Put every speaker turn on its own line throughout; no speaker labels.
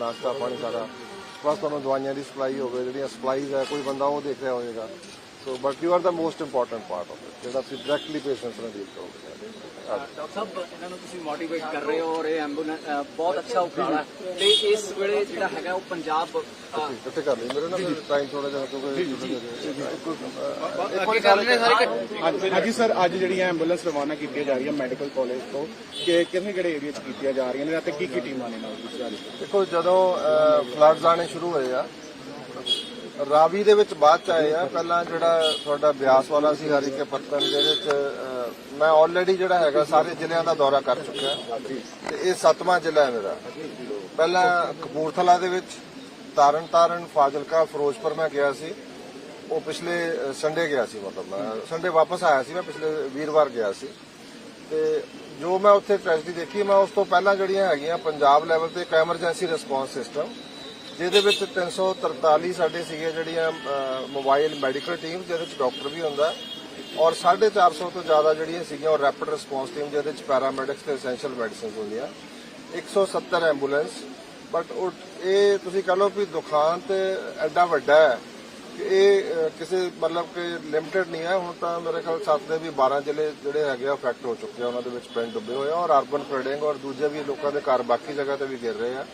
ਨਾਸ਼ਤਾ ਪਾਣੀ ਸਾਰਾ। ਬਸ ਤੁਹਾਨੂੰ ਦਵਾਈਆਂ ਦੀ ਸਪਲਾਈ ਹੋਵੇ ਜਿਹੜੀਆਂ ਸਪਲਾਈਜ਼ ਹੈ, ਕੋਈ ਬੰਦਾ ਉਹ ਦੇਖ ਰਿਹਾ ਹੋਵੇਗਾ। So but you are the most important part of it ਜਿਹੜਾ ਤੁਸੀਂ ਡਾਇਰੈਕਟਲੀ ਪੇਸ਼ੈਂਟਸ ਨਾਲ ਡੀਲ ਕਰੋਗੇ
ਡਾਕਟਰ ਸਾਹਿਬ ਇਹਨਾਂ ਨੂੰ ਤੁਸੀਂ ਮੋਟੀਵੇਟ ਕਰ ਰਹੇ ਹੋ ਔਰ ਇਹ ਐਂਬੂਲੈਂਸ ਬਹੁਤ ਅੱਛਾ ਉਪਰਾਲਾ ਹੈ। ਤੇ ਇਸ ਵੇਲੇ ਜਿਹੜਾ ਹੈਗਾ ਉਹ ਪੰਜਾਬ
ਕਿੱਥੇ ਕਰ ਲਈ। ਮੇਰੇ ਨਾਲ ਟਾਈਮ ਥੋੜਾ ਜਿਹਾ ਕਿਉਂਕਿ ਇੱਕ
ਅੱਗੇ ਕਰ ਲੈਣੇ ਸਾਰੇ
ਹਾਂਜੀ ਸਰ ਅੱਜ ਜਿਹੜੀਆਂ ਐਂਬੂਲੈਂਸ ਰਵਾਨਾ ਕੀਤੀਆਂ ਜਾ ਰਹੀਆਂ ਮੈਡੀਕਲ ਕਾਲਜ ਤੋਂ ਕਿ ਕਿਹੜੇ ਕਿਹੜੇ ਏਰੀਆ 'ਚ ਕੀਤੀਆਂ ਜਾ ਰਹੀਆਂ ਨੇ ਅਤੇ ਕੀ ਕੀ ਟੀਮਾਂ ਨੇ ਨਾਲ?
ਦੇਖੋ ਜਦੋਂ ਫਲੱਡਸ ਆਣੇ ਸ਼ੁਰੂ ਹੋਏ ਆ ਰਾਵੀ ਦੇ ਵਿੱਚ ਬਾਅਦ ਚ ਆਏ ਆ। ਪਹਿਲਾਂ ਜਿਹੜਾ ਤੁਹਾਡਾ ਬਿਆਸ ਵਾਲਾ ਸੀ ਹਰੀ ਕੇ ਪੱਤਨ ਜਿਹਦੇ ਚ ਮੈਂ ਆਲਰੇਡੀ ਜਿਹੜਾ ਹੈਗਾ, ਸਾਰੇ ਜ਼ਿਲ੍ਹਿਆਂ ਦਾ ਦੌਰਾ ਕਰ ਚੁੱਕਿਆ। ਤੇ ਇਹ ਸੱਤਵਾਂ ਜ਼ਿਲ੍ਹਾ ਹੈ ਮੇਰਾ। ਪਹਿਲਾਂ ਕਪੂਰਥਲਾ ਦੇ ਵਿੱਚ ਤਾਰਨ ਤਾਰਨ ਫਾਜ਼ਿਲਕਾ ਫਿਰੋਜ਼ਪੁਰ ਮੈਂ ਗਿਆ ਸੀ। ਉਹ ਪਿਛਲੇ ਸੰਡੇ ਗਿਆ ਸੀ ਮਤਲਬ ਮੈਂ। ਸੰਡੇ ਵਾਪਸ ਆਇਆ ਸੀ ਮੈਂ, ਪਿਛਲੇ ਵੀਰਵਾਰ ਗਿਆ ਸੀ। ਤੇ ਜੋ ਮੈਂ ਉੱਥੇ ਟ੍ਰੈਜਡੀ ਦੇਖੀ, ਮੈਂ ਉਸ ਤੋਂ ਪਹਿਲਾਂ ਜਿਹੜੀਆਂ ਹੈਗੀਆਂ, ਪੰਜਾਬ ਲੈਵਲ ਤੇ ਇੱਕ ਐਮਰਜੈਂਸੀ ਰਿਸਪੌਂਸ ਸਿਸਟਮ ਜਿਹਦੇ ਵਿੱਚ 343 ਸਾਡੇ ਸੀਗੇ ਜਿਹੜੀਆਂ ਮੋਬਾਈਲ ਮੈਡੀਕਲ ਟੀਮ ਜਿਹਦੇ ਵਿੱਚ ਡਾਕਟਰ ਵੀ ਹੁੰਦਾ ਔਰ 450 ਤੋਂ ਜ਼ਿਆਦਾ ਜਿਹੜੀਆਂ ਸੀਗੀਆਂ, ਉਹ ਰੈਪਿਡ ਰਿਸਪੌਂਸ ਟੀਮ ਜਿਹਦੇ ਵਿੱਚ ਪੈਰਾਮੈਡਿਕਸ ਤੇ ਐਸੈਂਸ਼ੀਅਲ ਮੈਡੀਸਿਨਸ ਹੁੰਦੀਆਂ। 170 ਐਂਬੂਲੈਂਸ ਬਟ ਇਹ ਤੁਸੀਂ ਕਹ ਲਓ ਵੀ ਦੁਕਾਨ ਤੇ ਐਡਾ ਵੱਡਾ ਹੈ ਕਿ ਇਹ ਕਿਸੇ ਮਤਲਬ ਕਿ ਲਿਮਟਿਡ ਨਹੀਂ ਹੈ। ਹੁਣ ਤਾਂ ਮੇਰੇ ਖਿਆਲ ਸੱਤ ਦੇ ਵੀ 12 ਜ਼ਿਲ੍ਹੇ ਜਿਹੜੇ ਹੈਗੇ ਆ ਅਫੈਕਟ ਹੋ ਚੁੱਕੇ ਆ। ਉਹਨਾਂ ਦੇ ਵਿੱਚ ਪਿੰਡ ਡੁੱਬੇ ਹੋਏ ਆ ਔਰ ਅਰਬਨ ਫਲਡਿੰਗ ਔਰ ਦੂਜੇ ਵੀ ਲੋਕਾਂ ਦੇ ਘਰ ਬਾਕੀ ਜਗ੍ਹਾ ਤੇ ਵੀ ਗਿਰ ਰਹੇ ਆ।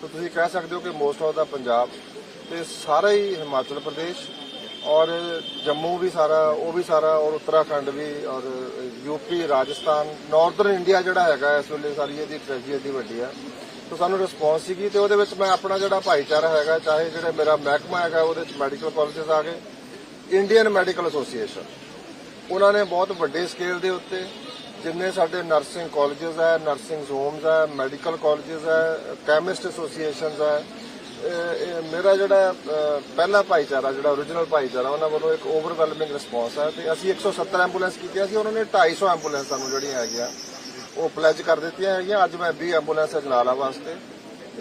ਤਾਂ ਤੁਸੀਂ ਕਹਿ ਸਕਦੇ ਹੋ ਕਿ ਮੋਸਟ ਆਫ ਦਾ ਪੰਜਾਬ ਤੇ ਸਾਰਾ ਹੀ ਹਿਮਾਚਲ ਪ੍ਰਦੇਸ਼ ਔਰ ਜੰਮੂ ਵੀ ਸਾਰਾ, ਉਹ ਵੀ ਸਾਰਾ ਔਰ ਉੱਤਰਾਖੰਡ ਵੀ ਔਰ ਯੂਪੀ ਰਾਜਸਥਾਨ ਨਾਰਥਰਨ ਇੰਡੀਆ ਜਿਹੜਾ ਹੈਗਾ ਇਸ ਵੇਲੇ ਸਾਰੀ ਇਹਦੀ ਟ੍ਰੈਜਡੀ ਵੱਡੀ ਆ। ਤਾਂ ਸਾਨੂੰ ਰਿਸਪੌਂਸ ਸੀਗੀ ਤੇ ਉਹਦੇ ਵਿੱਚ ਮੈਂ ਆਪਣਾ ਜਿਹੜਾ ਭਾਈਚਾਰਾ ਹੈਗਾ, ਚਾਹੇ ਜਿਹੜਾ ਮੇਰਾ ਮਹਿਕਮਾ ਹੈਗਾ, ਉਹਦੇ ਵਿੱਚ ਮੈਡੀਕਲ ਕਾਲਜਸ ਆ ਗਏ ਇੰਡੀਅਨ ਮੈਡੀਕਲ ਐਸੋਸੀਏਸ਼ਨ ਉਹਨਾਂ ਨੇ ਬਹੁਤ ਵੱਡੇ ਸਕੇਲ ਦੇ ਉੱਤੇ ਜਿੰਨੇ ਸਾਡੇ ਨਰਸਿੰਗ ਕਾਲਜਸ ਹੈ ਨਰਸਿੰਗ ਹੋਮਸ ਹੈ ਮੈਡੀਕਲ ਕਾਲਜਸ ਹੈ ਕੈਮਿਸਟ ਐਸੋਸੀਏਸ਼ਨਸ ਹੈ ਮੇਰਾ ਜਿਹੜਾ ਪਹਿਲਾ ਭਾਈਚਾਰਾ, ਜਿਹੜਾ origignal ਭਾਈਚਾਰਾ, ਉਹਨਾਂ ਵੱਲੋਂ ਇੱਕ ਓਵਰਵੈਲਮਿੰਗ ਰਿਸਪੌਂਸ ਹੈ ਤੇ ਅਸੀਂ 170 ਐਂਬੂਲੈਂਸ ਕੀਤੀਆਂ ਸੀ, ਉਹਨਾਂ ਨੇ 250 ਐਂਬੂਲੈਂਸ ਸਾਨੂੰ ਜਿਹੜੀਆਂ ਹੈਗੀਆਂ, ਉਹ ਪਲੇਜ ਕਰ ਦਿੱਤੀਆਂ ਹੈਗੀਆਂ, ਅੱਜ ਮੈਂ 20 ਐਂਬੂਲੈਂਸ ਅਜਨਾਲਾ ਵਾਸਤੇ।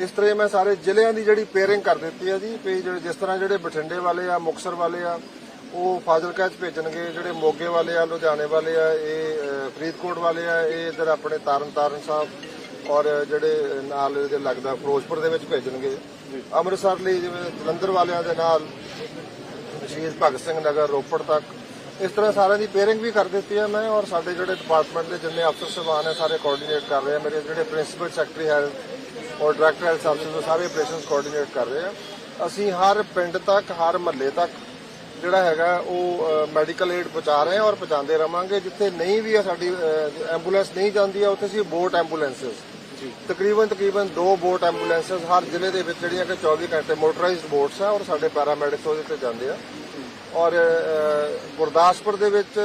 ਇਸ ਤਰ੍ਹਾਂ ਮੈਂ ਸਾਰੇ ਜ਼ਿਲ੍ਹਿਆਂ ਦੀ ਜਿਹੜੀ ਪੇਅਰਿੰਗ ਕਰ ਦਿੱਤੀ ਹੈ ਜੀ, ਵੀ ਜਿਹੜੇ ਜਿਸ ਤਰ੍ਹਾਂ ਜਿਹੜੇ ਬਠਿੰਡੇ ਵਾਲੇ ਆ ਮੁਕਸਰ ਵਾਲੇ ਆ ਉਹ ਫਾਜ਼ਿਲਕਾ ਚ ਭੇਜਣਗੇ ਜਿਹੜੇ ਮੋਗੇ ਵਾਲੇ ਆ ਲੁਧਿਆਣੇ ਵਾਲੇ ਆ ਇਹ ਫਰੀਦਕੋਟ ਵਾਲੇ ਆ ਇਹ ਇਧਰ ਆਪਣੇ ਤਾਰਨ ਤਾਰਨ ਸਾਹਿਬ ਔਰ ਜਿਹੜੇ ਨਾਲ ਇਹਦੇ ਲੱਗਦਾ ਫਿਰੋਜ਼ਪੁਰ ਦੇ ਵਿੱਚ ਭੇਜਣਗੇ। ਅੰਮ੍ਰਿਤਸਰ ਲਈ ਜਿਵੇਂ ਜਲੰਧਰ ਵਾਲਿਆਂ ਦੇ ਨਾਲ ਸ਼ਹੀਦ ਭਗਤ ਸਿੰਘ ਨਗਰ ਰੋਪੜ ਤੱਕ। ਇਸ ਤਰ੍ਹਾਂ ਸਾਰਿਆਂ ਦੀ ਪੇਅਰਿੰਗ ਵੀ ਕਰ ਦਿੱਤੀ ਹੈ ਮੈਂ ਔਰ ਸਾਡੇ ਜਿਹੜੇ ਡਿਪਾਰਟਮੈਂਟ ਦੇ ਜਿੰਨੇ ਅਫਸਰ ਸਭਾਨ ਹੈ ਸਾਰੇ ਕੋਆਰਡੀਨੇਟ ਕਰ ਰਹੇ ਆ। ਮੇਰੇ ਜਿਹੜੇ ਪ੍ਰਿੰਸੀਪਲ ਸੈਕਟਰੀ ਹੈਲਥ ਔਰ ਡਾਇਰੈਕਟਰ ਹੈਲਥ ਉਹ ਸਾਰੇ ਆਪਰੇਸ਼ਨਸ ਕੋਆਰਡੀਨੇਟ ਕਰ ਰਹੇ ਆ। ਅਸੀਂ ਹਰ ਪਿੰਡ ਤੱਕ ਹਰ ਮਹੱਲੇ ਤੱਕ ਜਿਹੜਾ ਹੈਗਾ ਉਹ ਮੈਡੀਕਲ ਏਡ ਪਹੁੰਚਾ ਰਹੇ ਹਾਂ ਔਰ ਪਹੁੰਚਾਉਂਦੇ ਰਵਾਂਗੇ। ਜਿੱਥੇ ਨਹੀਂ ਵੀ ਸਾਡੀ ਐਂਬੂਲੈਂਸ ਨਹੀਂ ਜਾਂਦੀ ਹੈ ਉੱਥੇ ਅਸੀਂ ਬੋਟ ਐਂਬੂਲੈਂਸਸ ਤਕਰੀਬਨ ਤਕਰੀਬਨ ਦੋ ਬੋਟ ਐਂਬੂਲੈਂਸਸ ਹਰ ਜ਼ਿਲ੍ਹੇ ਦੇ ਵਿੱਚ ਜਿਹੜੀਆਂ ਕਿ 24 ਘੰਟੇ ਮੋਟਰਾਈਜ਼ਡ ਬੋਟਸ ਆ ਔਰ ਸਾਡੇ ਪੈਰਾਮੈਡਿਕਸ ਉਹਦੇ ਤੇ ਜਾਂਦੇ ਆ। ਔਰ ਗੁਰਦਾਸਪੁਰ ਦੇ ਵਿੱਚ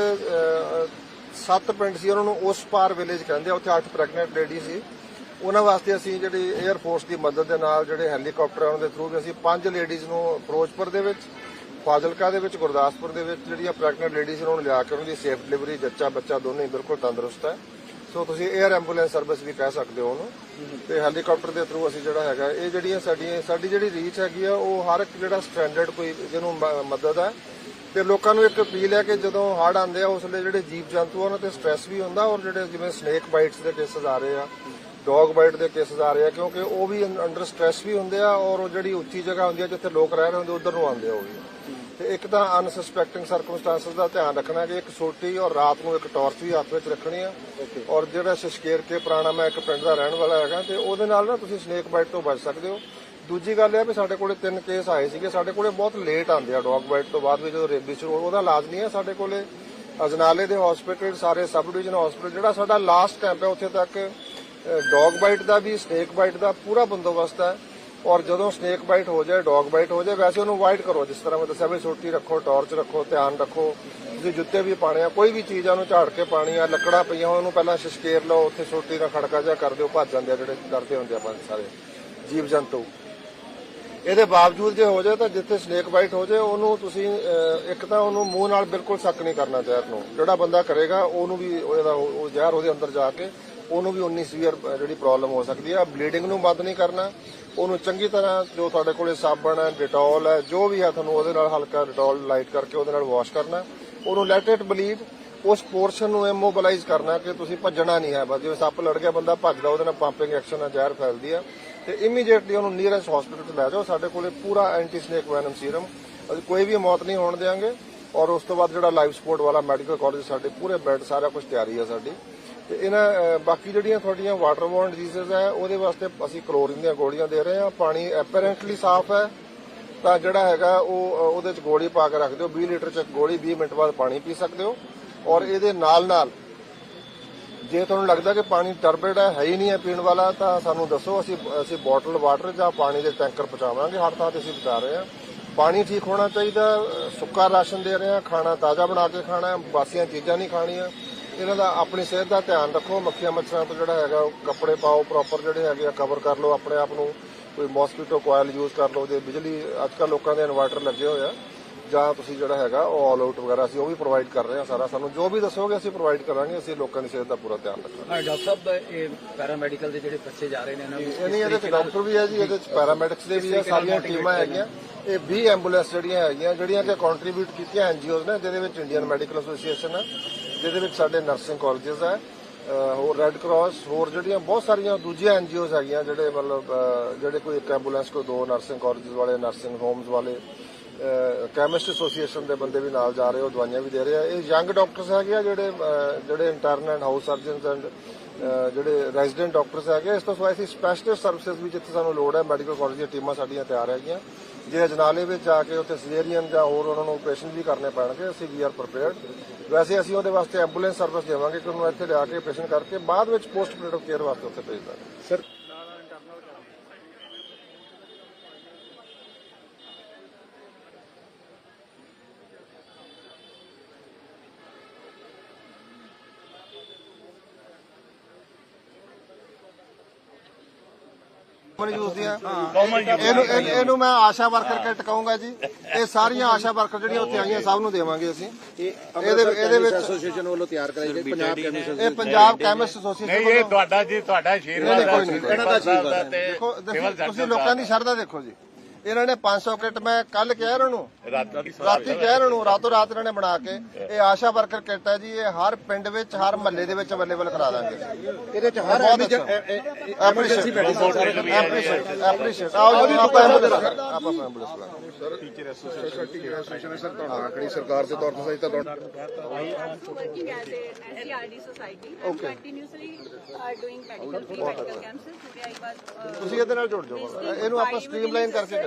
ਸੱਤ ਪਿੰਡ ਸੀ ਉਹਨਾਂ ਨੂੰ ਉਸ ਪਾਰ ਵਿਲੇਜ ਕਹਿੰਦੇ ਆ ਉੱਥੇ ਅੱਠ ਪ੍ਰੈਗਨੈਂਟ ਲੇਡੀ ਸੀ। ਉਹਨਾਂ ਵਾਸਤੇ ਅਸੀਂ ਜਿਹੜੀ 에ਅਰ ਫੋਰਸ ਦੀ ਮਦਦ ਦੇ ਨਾਲ ਜਿਹੜੇ ਹੈਲੀਕਾਪਟਰ ਆ ਉਹਨਾਂ ਦੇ ਥਰੂ ਵੀ ਅਸੀਂ ਪੰਜ ਲੇਡੀਜ਼ ਨੂੰ ਫਿਰੋਜ਼ਪੁਰ ਦੇ ਵਿੱਚ ਫਾਜ਼ਿਲਕਾ ਦੇ ਵਿੱਚ, ਗੁਰਦਾਸਪੁਰ ਦੇ ਵਿੱਚ ਜਿਹੜੀਆਂ ਪ੍ਰੈਗਨੈਂਟ ਲੇਡੀਜ਼ ਉਹਨਾਂ ਨੂੰ ਲਿਆ ਕੇ ਉਹਨਾਂ ਦੀ ਸੇਫ ਡਿਲੀਵਰੀ ਜੱਚਾ ਬੱਚਾ ਦੋਨੇ ਹੀ ਬਿਲਕੁਲ ਤੰਦਰੁਸਤ ਹੈ। ਸੋ ਤੁਸੀਂ 에ਅਰ ਐਂਬੂਲੈਂਸ ਸਰਵਿਸ ਵੀ ਕਹਿ ਸਕਦੇ ਹੋ ਉਹਨੂੰ। ਤੇ ਹੈਲੀਕਾਪਟਰ ਦੇ ਥਰੂ ਅਸੀਂ ਜਿਹੜਾ ਹੈਗਾ, ਇਹ ਜਿਹੜੀਆਂ ਸਾਡੀਆਂ, ਸਾਡੀ ਜਿਹੜੀ ਰੀਚ ਹੈਗੀ ਆ, ਉਹ ਹਰ ਇੱਕ ਜਿਹੜਾ ਸਟੈਂਡਰਡ ਕੋਈ ਜਿਹਨੂੰ ਮਦਦ ਹੈ। ਤੇ ਲੋਕਾਂ ਨੂੰ ਇੱਕ ਅਪੀਲ ਹੈ ਕਿ ਜਦੋਂ ਹੜ੍ਹ ਆਉਂਦੇ ਆ, ਉਸ ਵੇਲੇ ਜਿਹੜੇ ਜੀਵ ਜੰਤੂ ਆ, ਉਹਨਾਂ ਤੇ ਸਟ੍ਰੈਸ ਵੀ ਹੁੰਦਾ ਔਰ ਜਿਹੜੇ ਜਿਵੇਂ ਸਨੇਕ ਬਾਈਟਸ ਦੇ ਕੇਸਸ ਆ ਰਹੇ ਆ ਡੌਗ ਬਾਈਟ ਦੇ ਕੇਸਸ ਆ ਰਹੇ ਆ, ਕਿਉਂਕਿ ਉਹ ਵੀ ਅੰਡਰ ਸਟ੍ਰੈਸ ਵੀ ਹੁੰਦੇ ਆ ਔਰ ਉਹ ਜਿਹੜੀ ਉੱਚੀ ਜਗ੍ਹਾ ਹੁੰਦੀ ਆ, ਜਿੱਥੇ ਲੋਕ ਰਹਿ ਰਹੇ ਹੁੰਦੇ, ਉਧਰ ਨੂੰ ਆਉਂਦੇ ਆ ਉਹ ਵੀ। ਤੇ ਇੱਕ ਤਾਂ ਅਨਸਸਪੈਕਟਿੰਗ ਸਰਕਮਸਟੈਂਸਸ ਦਾ ਧਿਆਨ ਰੱਖਣਾ ਕਿ ਇੱਕ ਸੋਟੀ ਔਰ ਰਾਤ ਨੂੰ ਇੱਕ ਟਾਰਚ ਵੀ ਹੱਥ ਵਿੱਚ ਰੱਖਣੀ ਆ। ਔਰ ਜਿਹੜਾ ਸ਼ਸ਼ਕੇਰ ਕੇ ਪੁਰਾਣਾ ਮੈਂ ਇੱਕ ਪਿੰਡ ਦਾ ਰਹਿਣ ਵਾਲਾ ਹੈਗਾ ਤੇ ਉਹਦੇ ਨਾਲ ਨਾ ਤੁਸੀਂ ਸਨੇਕ ਬਾਈਟ ਤੋਂ ਬਚ ਸਕਦੇ ਹੋ। ਦੂਜੀ ਗੱਲ ਇਹ ਆ ਵੀ ਸਾਡੇ ਕੋਲੇ ਤਿੰਨ ਕੇਸ ਆਏ ਸੀਗੇ। ਸਾਡੇ ਕੋਲੇ ਬਹੁਤ ਲੇਟ ਆਉਂਦੇ ਆ ਡੌਗ ਬਾਈਟ ਤੋਂ ਬਾਅਦ ਵੀ ਜਦੋਂ ਰੇਬੀ ਸ਼ੁਰੂ ਉਹਦਾ ਇਲਾਜ ਨਹੀਂ ਹੈ ਸਾਡੇ ਕੋਲੇ। ਅਜਨਾਲੇ ਦੇ ਹਸਪੀਟਲ ਸਾਰੇ ਸਬ ਡਿਵੀਜ਼ਨ ਹਸਪੀਟਲ ਜਿਹੜਾ ਸਾਡਾ ਲਾਸਟ ਕੈਂਪ ਹੈ ਉੱਥੇ ਤੱਕ ਡੌਗ ਬਾਈਟ ਦਾ ਵੀ ਸਨੇਕ ਬਾਈਟ ਦਾ ਪੂਰਾ ਬੰਦੋਬਸਤ ਹੈ। ਔਰ ਜਦੋਂ ਸਨੇਕ ਬਾਈਟ ਹੋ ਜਾਏ ਡੌਗ ਬਾਈਟ ਹੋ ਜਾਏ, ਵੈਸੇ ਉਹਨੂੰ ਅਵਾਇਡ ਕਰੋ, ਜਿਸ ਤਰ੍ਹਾਂ ਮੈਂ ਦੱਸਿਆ ਵੀ ਸੋਟੀ ਰੱਖੋ ਟਾਰਚ ਰੱਖੋ, ਧਿਆਨ ਰੱਖੋ, ਤੁਸੀਂ ਜੁੱਤੇ ਵੀ ਪਾਣੇ ਆ, ਕੋਈ ਵੀ ਚੀਜ਼ ਆ, ਉਹਨੂੰ ਝਾੜ ਕੇ ਪਾਣੀ ਆ, ਲੱਕੜਾਂ ਪਈਆਂ ਉਹਨੂੰ ਪਹਿਲਾਂ ਸ਼ਸ਼ਕੇਰ ਲਓ, ਉੱਥੇ ਸੋਟੀ ਦਾ ਖੜਕਾ ਜਿਹਾ ਕਰ ਦਿਓ, ਭੱਜ ਜਾਂਦੇ ਆ ਜਿਹੜੇ ਡਰਦੇ ਹੁੰਦੇ ਆਪਾਂ ਸਾਰੇ, ਜੀਵ ਜੰਤੂ। ਇਹਦੇ ਬਾਵਜੂਦ ਜੇ ਹੋ ਜਾਏ ਤਾਂ ਜਿੱਥੇ ਸਨੇਕ ਬਾਈਟ ਹੋ ਜਾਏ, ਉਹਨੂੰ ਤੁਸੀਂ ਇੱਕ ਤਾਂ ਉਹਨੂੰ ਮੂੰਹ ਨਾਲ ਬਿਲਕੁਲ ਸੱਕ ਨਹੀਂ ਕਰਨਾ ਜ਼ਹਿਰ ਨੂੰ। ਜਿਹੜਾ ਬੰਦਾ ਕਰੇਗਾ, ਉਹਨੂੰ ਵੀ ਉਹਦਾ, ਉਹ ਜ਼ਹਿਰ ਉਹਦੇ ਅੰਦਰ ਜਾ ਕੇ ਉਹਨੂੰ ਵੀ ਉਨੀ ਸੀਵੀਅਰ ਜਿਹੜੀ ਪ੍ਰੋਬਲਮ ਹੋ ਸਕਦੀ ਹੈ ਬਲੀਡਿੰਗ ਨੂੰ ਬੰਦ ਨਹੀਂ ਕਰਨਾ। ਉਹਨੂੰ ਚੰਗੀ ਤਰ੍ਹਾਂ ਜੋ ਤੁਹਾਡੇ ਕੋਲੇ ਸਾਬਣ ਹੈ ਡਿਟੋਲ ਹੈ, ਜੋ ਵੀ ਹੈ ਤੁਹਾਨੂੰ ਉਹਦੇ ਨਾਲ ਹਲਕਾ ਡਿਟੋਲ ਲਾਈਟ ਕਰਕੇ ਉਹਦੇ ਨਾਲ ਵਾਸ਼ ਕਰਨਾ। ਉਹਨੂੰ ਲੈਟ ਇਟ ਬਲੀਡ ਉਸ ਪੋਰਸ਼ਨ ਨੂੰ ਇਮੋਬਿਲਾਈਜ਼ ਕਰਨਾ ਕਿ ਤੁਸੀਂ ਭੱਜਣਾ ਨਹੀਂ ਹੈ। ਬਸ ਜਿਵੇਂ ਸੱਪ ਲੜ ਗਿਆ, ਬੰਦਾ ਭੱਜਦਾ, ਉਹਦੇ ਨਾਲ ਪੰਪਿੰਗ ਐਕਸ਼ਨ ਨਾਲ ਜ਼ਹਿਰ ਫੈਲਦੀ ਆ। ਤੇ ਇਮੀਡੀਏਟਲੀ ਉਹਨੂੰ ਨੀਅਰੈਸਟ ਹਸਪੀਟਲ 'ਚ ਲੈ ਜਾਓ। ਸਾਡੇ ਕੋਲੇ ਪੂਰਾ ਐਂਟੀ ਸਨੇਕ ਵੈਨਮ ਸੀਰਮ ਅਸੀਂ ਕੋਈ ਵੀ ਮੌਤ ਨਹੀਂ ਹੋਣ ਦੇਵਾਂਗੇ ਔਰ ਉਸ ਤੋਂ ਬਾਅਦ ਜਿਹੜਾ ਲਾਈਫ ਸਪੋਰਟ ਵਾਲਾ ਮੈਡੀਕਲ ਕਾਲਜ ਸਾਡੇ ਪੂਰੇ ਬੈੱਡ ਸਾਰਾ ਕੁਝ ਤਿਆਰੀ ਹੈ ਸਾਡੀ। ਤੇ ਇਹਨਾਂ ਬਾਕੀ ਜਿਹੜੀਆਂ ਤੁਹਾਡੀਆਂ ਵਾਟਰਬੋਰਨ ਡਿਜ਼ੀਜ਼ਸ ਹੈ, ਉਹਦੇ ਵਾਸਤੇ ਅਸੀਂ ਕਲੋਰੀਨ ਦੀਆਂ ਗੋਲੀਆਂ ਦੇ ਰਹੇ ਹਾਂ। ਪਾਣੀ ਐਪਰੈਂਟਲੀ ਸਾਫ਼ ਹੈ। ਤਾਂ ਜਿਹੜਾ ਹੈਗਾ, ਉਹ ਉਹਦੇ ਚ ਗੋਲੀ ਪਾ ਕੇ ਰੱਖ ਦਿਓ। 20 ਲੀਟਰ ਚ ਗੋਲੀ 20 ਮਿੰਟ ਬਾਅਦ ਪਾਣੀ ਪੀ ਸਕਦੇ ਹੋ। ਔਰ ਇਹਦੇ ਨਾਲ ਨਾਲ ਜੇ ਤੁਹਾਨੂੰ ਲੱਗਦਾ ਕਿ ਪਾਣੀ ਟਰਬਿਡ ਹੈ ਹੈ ਹੀ ਨਹੀਂ ਹੈ ਪੀਣ ਵਾਲਾ, ਤਾਂ ਸਾਨੂੰ ਦੱਸੋ। ਅਸੀਂ ਅਸੀਂ ਬੋਟਲ ਵਾਟਰ ਜਾਂ ਪਾਣੀ ਦੇ ਟੈਂਕਰ ਪਹੁੰਚਾਵਾਂਗੇ। ਹਰ ਥਾਂ ਤੇ ਅਸੀਂ ਪਹੁੰਚਾ ਰਹੇ ਹਾਂ। ਪਾਣੀ ਠੀਕ ਹੋਣਾ ਚਾਹੀਦਾ ਸੁੱਕਾ ਰਾਸ਼ਨ ਦੇ ਰਹੇ ਹਾਂ, ਖਾਣਾ ਤਾਜ਼ਾ ਬਣਾ ਕੇ ਖਾਣਾ ਬਾਸੀਆਂ ਚੀਜ਼ਾਂ ਨਹੀਂ ਖਾਣੀਆਂ। ਇਹਨਾਂ ਦਾ ਆਪਣੀ ਸਿਹਤ ਦਾ ਧਿਆਨ ਰੱਖੋ ਮੱਖੀਆਂ ਮੱਛਰਾਂ ਤੋਂ ਜਿਹੜਾ ਹੈਗਾ ਉਹ ਕੱਪੜੇ ਪਾਓ ਪ੍ਰੋਪਰ ਜਿਹੜੇ ਹੈਗੇ ਆ ਕਵਰ ਕਰ ਲਓ ਆਪਣੇ ਆਪ ਨੂੰ। ਕੋਈ ਮੋਸਕੀਟੋ ਕੋਇਲ ਯੂਜ਼ ਕਰ ਲਓ ਜੇ ਬਿਜਲੀ ਅੱਜ ਕੱਲ੍ਹ ਲੋਕਾਂ ਦੇ ਇਨਵਰਟਰ ਲੱਗੇ ਹੋਏ ਆ ਜਾਂ ਤੁਸੀਂ ਜਿਹੜਾ ਹੈਗਾ ਉਹ ਆਲ ਆਊਟ ਵਗੈਰਾ ਅਸੀਂ ਉਹ ਵੀ ਪ੍ਰੋਵਾਈਡ ਕਰ ਰਹੇ ਹਾਂ ਸਾਰਾ। ਸਾਨੂੰ ਜੋ ਵੀ ਦੱਸੋਗੇ ਅਸੀਂ ਪ੍ਰੋਵਾਈਡ ਕਰਾਂਗੇ ਅਸੀਂ ਲੋਕਾਂ ਦੀ ਸਿਹਤ ਦਾ ਪੂਰਾ ਧਿਆਨ ਰੱਖਾਂਗੇ।
ਹਾਂ ਡਾਕਟਰ ਸਾਹਿਬ ਇਹ ਪੈਰਾਮੈਡੀਕਲ ਦੇ ਜਿਹੜੇ ਬੱਚੇ ਜਾ ਰਹੇ ਨੇ ਇਹਨਾਂ ਨੂੰ
ਨਹੀਂ ਇਹਦੇ ਚ ਡਾਕਟਰ ਵੀ ਹੈ ਜੀ ਇਹਦੇ ਚ ਪੈਰਾਮੈਡਿਕਸ ਦੇ ਵੀ ਹੈ ਸਾਰੀਆਂ ਟੀਮਾਂ ਹੈਗੀਆਂ। ਇਹ 20 ਐਂਬੂਲੈਂਸ ਜਿਹੜੀਆਂ ਹੈਗੀਆਂ ਜਿਹੜੀਆਂ ਕਿ ਕੰਟਰੀਬਿਊਟ ਕੀਤੀਆਂ ਐਨਜੀਓਜ਼ ਨੇ ਜਿਹਦੇ ਵਿੱਚ ਇੰਡੀਅਨ ਮੈਡੀਕਲ ਐਸੋਸੀਏਸ਼ਨ ਹੈ ਜਿਹਦੇ ਵਿੱਚ ਸਾਡੇ ਨਰਸਿੰਗ ਕਾਲਜਸ ਹੈ ਹੋਰ ਰੈੱਡ ਕਰਾਸ ਹੋਰ ਜਿਹੜੀਆਂ ਬਹੁਤ ਸਾਰੀਆਂ ਦੂਜੀਆਂ ਐਨਜੀਓਜ਼ ਹੈਗੀਆਂ ਜਿਹੜੇ ਮਤਲਬ ਜਿਹੜੇ ਕੋਈ ਇੱਕ ਐਂਬੂਲੈਂਸ ਕੋਈ ਦੋ ਨਰਸਿੰਗ ਕਾਲਜਸ ਵਾਲੇ ਨਰਸਿੰਗ ਹੋਮਸ ਵਾਲੇ ਕੈਮਿਸਟ ਐਸੋਸੀਏਸ਼ਨ ਦੇ ਬੰਦੇ ਵੀ ਨਾਲ ਜਾ ਰਹੇ, ਉਹ ਦਵਾਈਆਂ ਵੀ ਦੇ ਰਹੇ ਆ। ਇਹ ਯੰਗ ਡਾਕਟਰਸ ਹੈਗੇ ਆ ਜਿਹੜੇ ਜਿਹੜੇ intern and house surgeons and ਜਿਹੜੇ ਰੈਜ਼ੀਡੈਂਟ ਡਾਕਟਰਸ ਹੈਗੇ ਇਸ ਤੋਂ ਸਿਵਾਏ ਅਸੀਂ ਸਪੈਸ਼ਲਿਸਟ ਸਰਵਿਸਿਜ਼ ਵੀ ਜਿੱਥੇ ਸਾਨੂੰ ਲੋੜ ਹੈ ਮੈਡੀਕਲ ਕਾਲਜ ਦੀਆਂ ਟੀਮਾਂ ਸਾਡੀਆਂ ਤਿਆਰ ਹੈਗੀਆਂ। ਜੇ ਅਜਨਾਲੇ ਵਿੱਚ ਜਾ ਕੇ ਉੱਥੇ ਸਿਜ਼ੇਰੀਅਨ ਜਾਂ ਹੋਰ ਉਹਨਾਂ ਨੂੰ ਆਪਰੇਸ਼ਨ ਵੀ ਕਰਨੇ ਪੈਣਗੇ, ਅਸੀਂ ਵੀ ਆਰ ਪ੍ਰੀਪੇਅਰਡ ਵੈਸੇ ਅਸੀਂ ਉਹਦੇ ਵਾਸਤੇ ਐਂਬੂਲੈਂਸ ਸਰਵਿਸ ਦੇਵਾਂਗੇ ਕਿ ਉਹਨੂੰ ਇੱਥੇ ਲਿਆ ਕੇ ਆਪਰੇਸ਼ਨ ਕਰਕੇ ਬਾਅਦ ਵਿੱਚ ਪੋਸਟ ਆਪਰੇਟਿਵ ਕੇਅਰ ਵਾਸਤੇ ਉੱਥੇ ਭੇਜ ਦਾਂਗੇ।
ਸਰ
ਕਾਮਨ ਯੂਜ਼ ਦੀਆਂ ਇਹਨੂੰ ਇਹਨੂੰ- ਇਹਨੂੰ ਮੈਂ ਆਸ਼ਾ ਵਰਕਰ ਕਿੱਟ ਕਹੂੰਗਾ ਜੀ। ਇਹ ਸਾਰੀਆਂ ਆਸ਼ਾ ਵਰਕਰ ਜਿਹੜੀਆਂ ਉੱਥੇ ਆਈਆਂ ਸਭ ਨੂੰ ਦੇਵਾਂਗੇ ਅਸੀਂ। ਇਹਦੇ ਇਹਦੇ ਵਿੱਚ
ਐਸੋਸੀਏਸ਼ਨ ਵੱਲੋਂ ਤਿਆਰ ਕਰਾਈ ਗਈ ਪੰਜਾਬ ਕੈਮਿਸਟ
ਇਹ ਪੰਜਾਬ ਕੈਮਿਸਟ ਐਸੋਸੀਏਸ਼ਨ
ਨਹੀਂ ਇਹ ਤੁਹਾਡਾ ਜੀ ਤੁਹਾਡਾ ਆਸ਼ੀਰਵਾਦ
ਨਹੀਂ, ਕੋਈ
ਹੈ
ਨਹੀਂ,
ਇਹਨਾਂ ਦਾ ਆਸ਼ੀਰਵਾਦ ਹੈ।
ਦੇਖੋ ਤੁਸੀਂ ਲੋਕਾਂ ਦੀ ਸ਼ਰਧਾ ਦੇਖੋ ਜੀ। ਇਹਨਾਂ ਨੇ 500 ਕਿੱਟ ਮੈਂ ਕੱਲ ਕਿਹਾ ਇਹਨਾਂ ਨੂੰ।
ਰਾਤੀ
ਕਿਹਾ ਇਹਨਾਂ ਨੂੰ ਰਾਤੋਂ ਰਾਤ ਇਹਨਾਂ ਨੇ ਬਣਾ ਕੇ। ਇਹ ਆਸ਼ਾ ਵਰਕਰ ਕਿੱਟ ਹੈ ਜੀ ਇਹ ਹਰ ਪਿੰਡ ਵਿੱਚ ਹਰ ਮਹੱਲੇ ਦੇ ਵਿੱਚ ਅਵੇਲੇਬਲ ਕਰਾ ਦਾਂਗੇ।
ਇਹਦੇ ਚ ਹਰ
ਬਹੁਤ ਅੱਛਾ। ਐਪਰੀਸ਼ੀਏਟ ਐਪਰੀਸ਼ੀਏਟ ਆਓ ਜੀ ਆਪਾਂ ਐਂਬੂਲੈਂਸ ਆਪਾਂ ਐਂਬੂਲੈਂਸ
ਟੀਚਰ ਐਸੋਸੀਏਸ਼ਨ ਸਰ ਆਖਰੀ ਸਰਕਾਰ ਦੇ ਤੌਰ ਤੇ ਸਹੀ ਤਾਂ.
Today I was uh,
ਤੁਸੀਂ ਇਹਦੇ ਨਾਲ ਜੁੜ ਜਾਓ। ਇਹਨੂੰ ਆਪਾਂ ਸਟ੍ਰੀਮਲਾਈਨ ਕਰਕੇ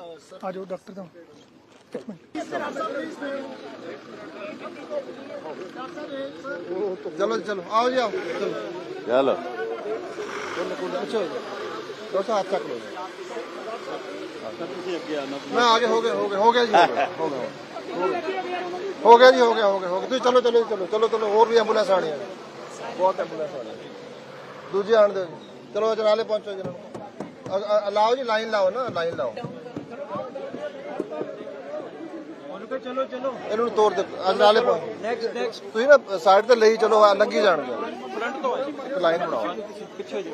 ਆ ਜਾਓ ਡਾਕਟਰ ਤੋਂ।
ਚਲੋ ਚਲੋ। ਆਓ ਜੀ ਆਓ। ਚਲੋ।
ਚਲੋ
ਦੋਸਤ ਹੱਥ ਚੱਕ ਲਓ ਤੁਸੀਂ ਅੱਗੇ ਆਣਾ ਮੈਂ ਆ ਗਿਆ ਹੋ ਗਿਆ ਹੋ ਗਿਆ ਹੋ ਗਿਆ ਜੀ ਹੋ ਗਿਆ ਹੋ ਗਿਆ ਜੀ ਹੋ ਗਿਆ ਹੋ ਗਿਆ ਹੋ ਗਿਆ। ਤੁਸੀਂ ਚਲੋ ਚਲੋ ਚਲੋ ਚਲੋ ਚਲੋ ਹੋਰ ਵੀ ਐਂਬੂਲੈਂਸ ਆਣੀ ਆ ਬਹੁਤ ਐਂਬੂਲੈਂਸ ਆਣੀ ਦੂਜੇ ਆਣ ਦਿਓ ਚਲੋ ਜਨਾਲੇ ਪਹੁੰਚੋ ਜਨਾਬ ਲਾਓ ਜੀ ਲਾਈਨ ਲਾਓ ਨਾ ਲਾਈਨ ਲਾਓ। ਚਲੋ ਚਲੋ। ਇਹਨੂੰ ਤੋੜ ਦੇ ਪਹੁੰਚ ਨੈਕਸਟ ਨੈਕਸਟ ਤੁਸੀਂ ਨਾ ਸਾਈਡ ਤੇ ਲਈ ਚਲੋ ਆ ਲੰਗੀ ਜਾਣਗੇ। ਫਰੰਟ ਤੋਂ ਇੱਕ ਲਾਈਨ ਬਣਾਓ। ਪਿੱਛੇ ਜੀ।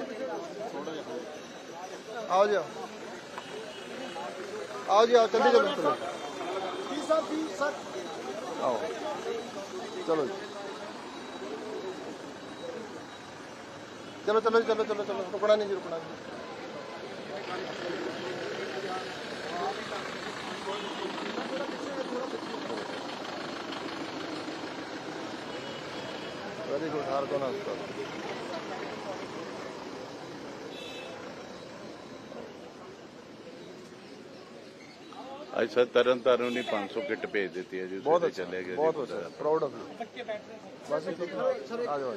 ਆਓ ਜੀ ਆਓ। ਜੀ ਆਓ ਚੱਲੀ ਚਲੋ। ਚਲੋ ਆਓ। ਚਲੋ ਜੀ। ਚਲੋ ਚਲੋ ਜੀ, ਚਲੋ ਚਲੋ ਚਲੋ। ਰੁਕਣਾ ਨਹੀਂ ਜੀ ਰੁਕਣਾ ਨਹੀਂ।
ਅੱਜ ਸਰ ਤਰਨ ਤਾਰਨ ਨੇ 500 ਕਿੱਟ ਭੇਜ ਦਿੱਤੀ ਹੈ ਜੀ
ਬਹੁਤ ਅੱਛਾ
ਚਲੇ ਗਏ
ਬਹੁਤ। ਅੱਛਾ ਪ੍ਰਾਊਡ ਆਫ ਯੂ ਬਸ ਠੀਕ ਹੈ ਆ ਜਾਓ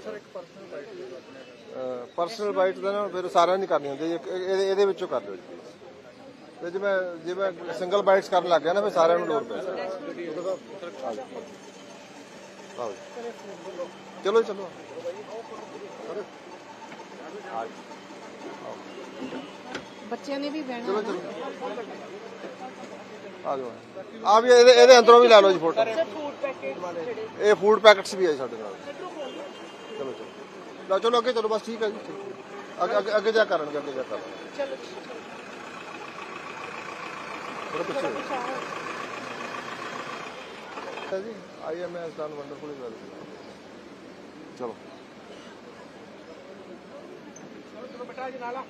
ਪਰਸਨਲ ਬਾਈਟ ਦਾ ਨਾ ਫਿਰ ਸਾਰਿਆਂ ਨਹੀਂ ਕਰਨੀ ਹੁੰਦੀ ਇੱਕ- ਇਹਦੇ ਵਿੱਚੋਂ ਕਰ ਲਿਓ ਜੀ। ਤੇ ਜੇ ਮੈਂ ਜੇ ਮੈਂ ਸਿੰਗਲ ਬਾਈਟਸ ਕਰਨ ਲੱਗ ਗਿਆ ਨਾ ਫਿਰ ਸਾਰਿਆਂ ਨੂੰ ਲੋੜ ਪੈ ਸਕਦੀ। ਆਓ। ਚਲੋ ਚਲੋ।
ਬੱਚਿਆਂ ਨੇ ਵੀ ਬਹਿਣਾ
ਚਲੋ ਚਲੋ। ਆ ਜਾਓ। ਆ ਵੀ ਇਹਦੇ ਇਹਦੇ ਅੰਦਰੋਂ ਵੀ ਲੈ ਲਓ ਜੀ ਫੋਟੋ। ਇਹ ਫੂਡ ਪੈਕਟਸ ਵੀ ਹੈ ਜੀ ਸਾਡੇ ਨਾਲ। ਚਲੋ ਚਲੋ। ਲਓ ਚਲੋ ਅੱਗੇ ਚਲੋ ਬਸ ਠੀਕ ਹੈ ਜੀ। ਅੱਗੇ ਅੱਗੇ ਜਾ ਕਰਨਗੇ ਅੱਗੇ ਜਾ ਕਰਨਗੇ
ਚਲੋ।
ਥੋੜਾ ਪਿੱਛੇ ਜੀ। I M
S done wonderfully well चलो। हाँ बेटा अजनाला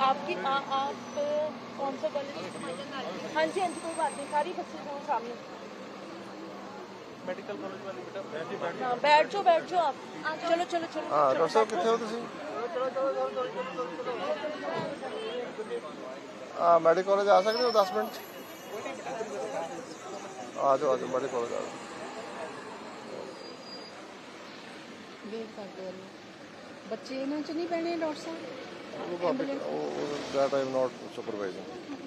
आपकी आप, कौन सा कॉलेज हाँ जी हाँ जी, कोई बात नहीं। सारी बसें सामने। ਮੈਡੀਕਲ ਕਾਲਜ ਵਾਲੀ ਬੇਟਾ। ਬੈਠ ਜੀ ਬੈਠ ਹਾਂ ਬੈਠ ਜਾਓ ਬੈਠ ਜਾਓ ਆਪ। ਚਲੋ ਚਲੋ ਚਲੋ।
ਹਾਂ ਡਾਕਟਰ ਸਾਹਿਬ ਕਿੱਥੇ ਹੋ ਤੁਸੀਂ? ਚਲੋ ਚਲੋ ਚਲੋ ਆ ਮੈਡੀਕਲ ਕਾਲਜ ਆ ਸਕਦੇ ਹੋ 10 ਮਿੰਟ ਆ ਜਾਓ ਆ ਜਾਓ ਮੈਡੀਕਲ ਕਾਲਜ ਆ ਜਾਓ।
ਵੇਟ ਕਰਦੇ ਹਾਂ। ਬੱਚੇ ਇਹਨਾਂ ਚ ਨਹੀਂ ਪੈਣੇ ਡਾਕਟਰ ਸਾਹਿਬ?
ਉਹ ਉਹ ਦੈਟ ਆਈ ਐਮ ਨਾਟ ਸੁਪਰਵਾਈਜ਼ਿੰਗ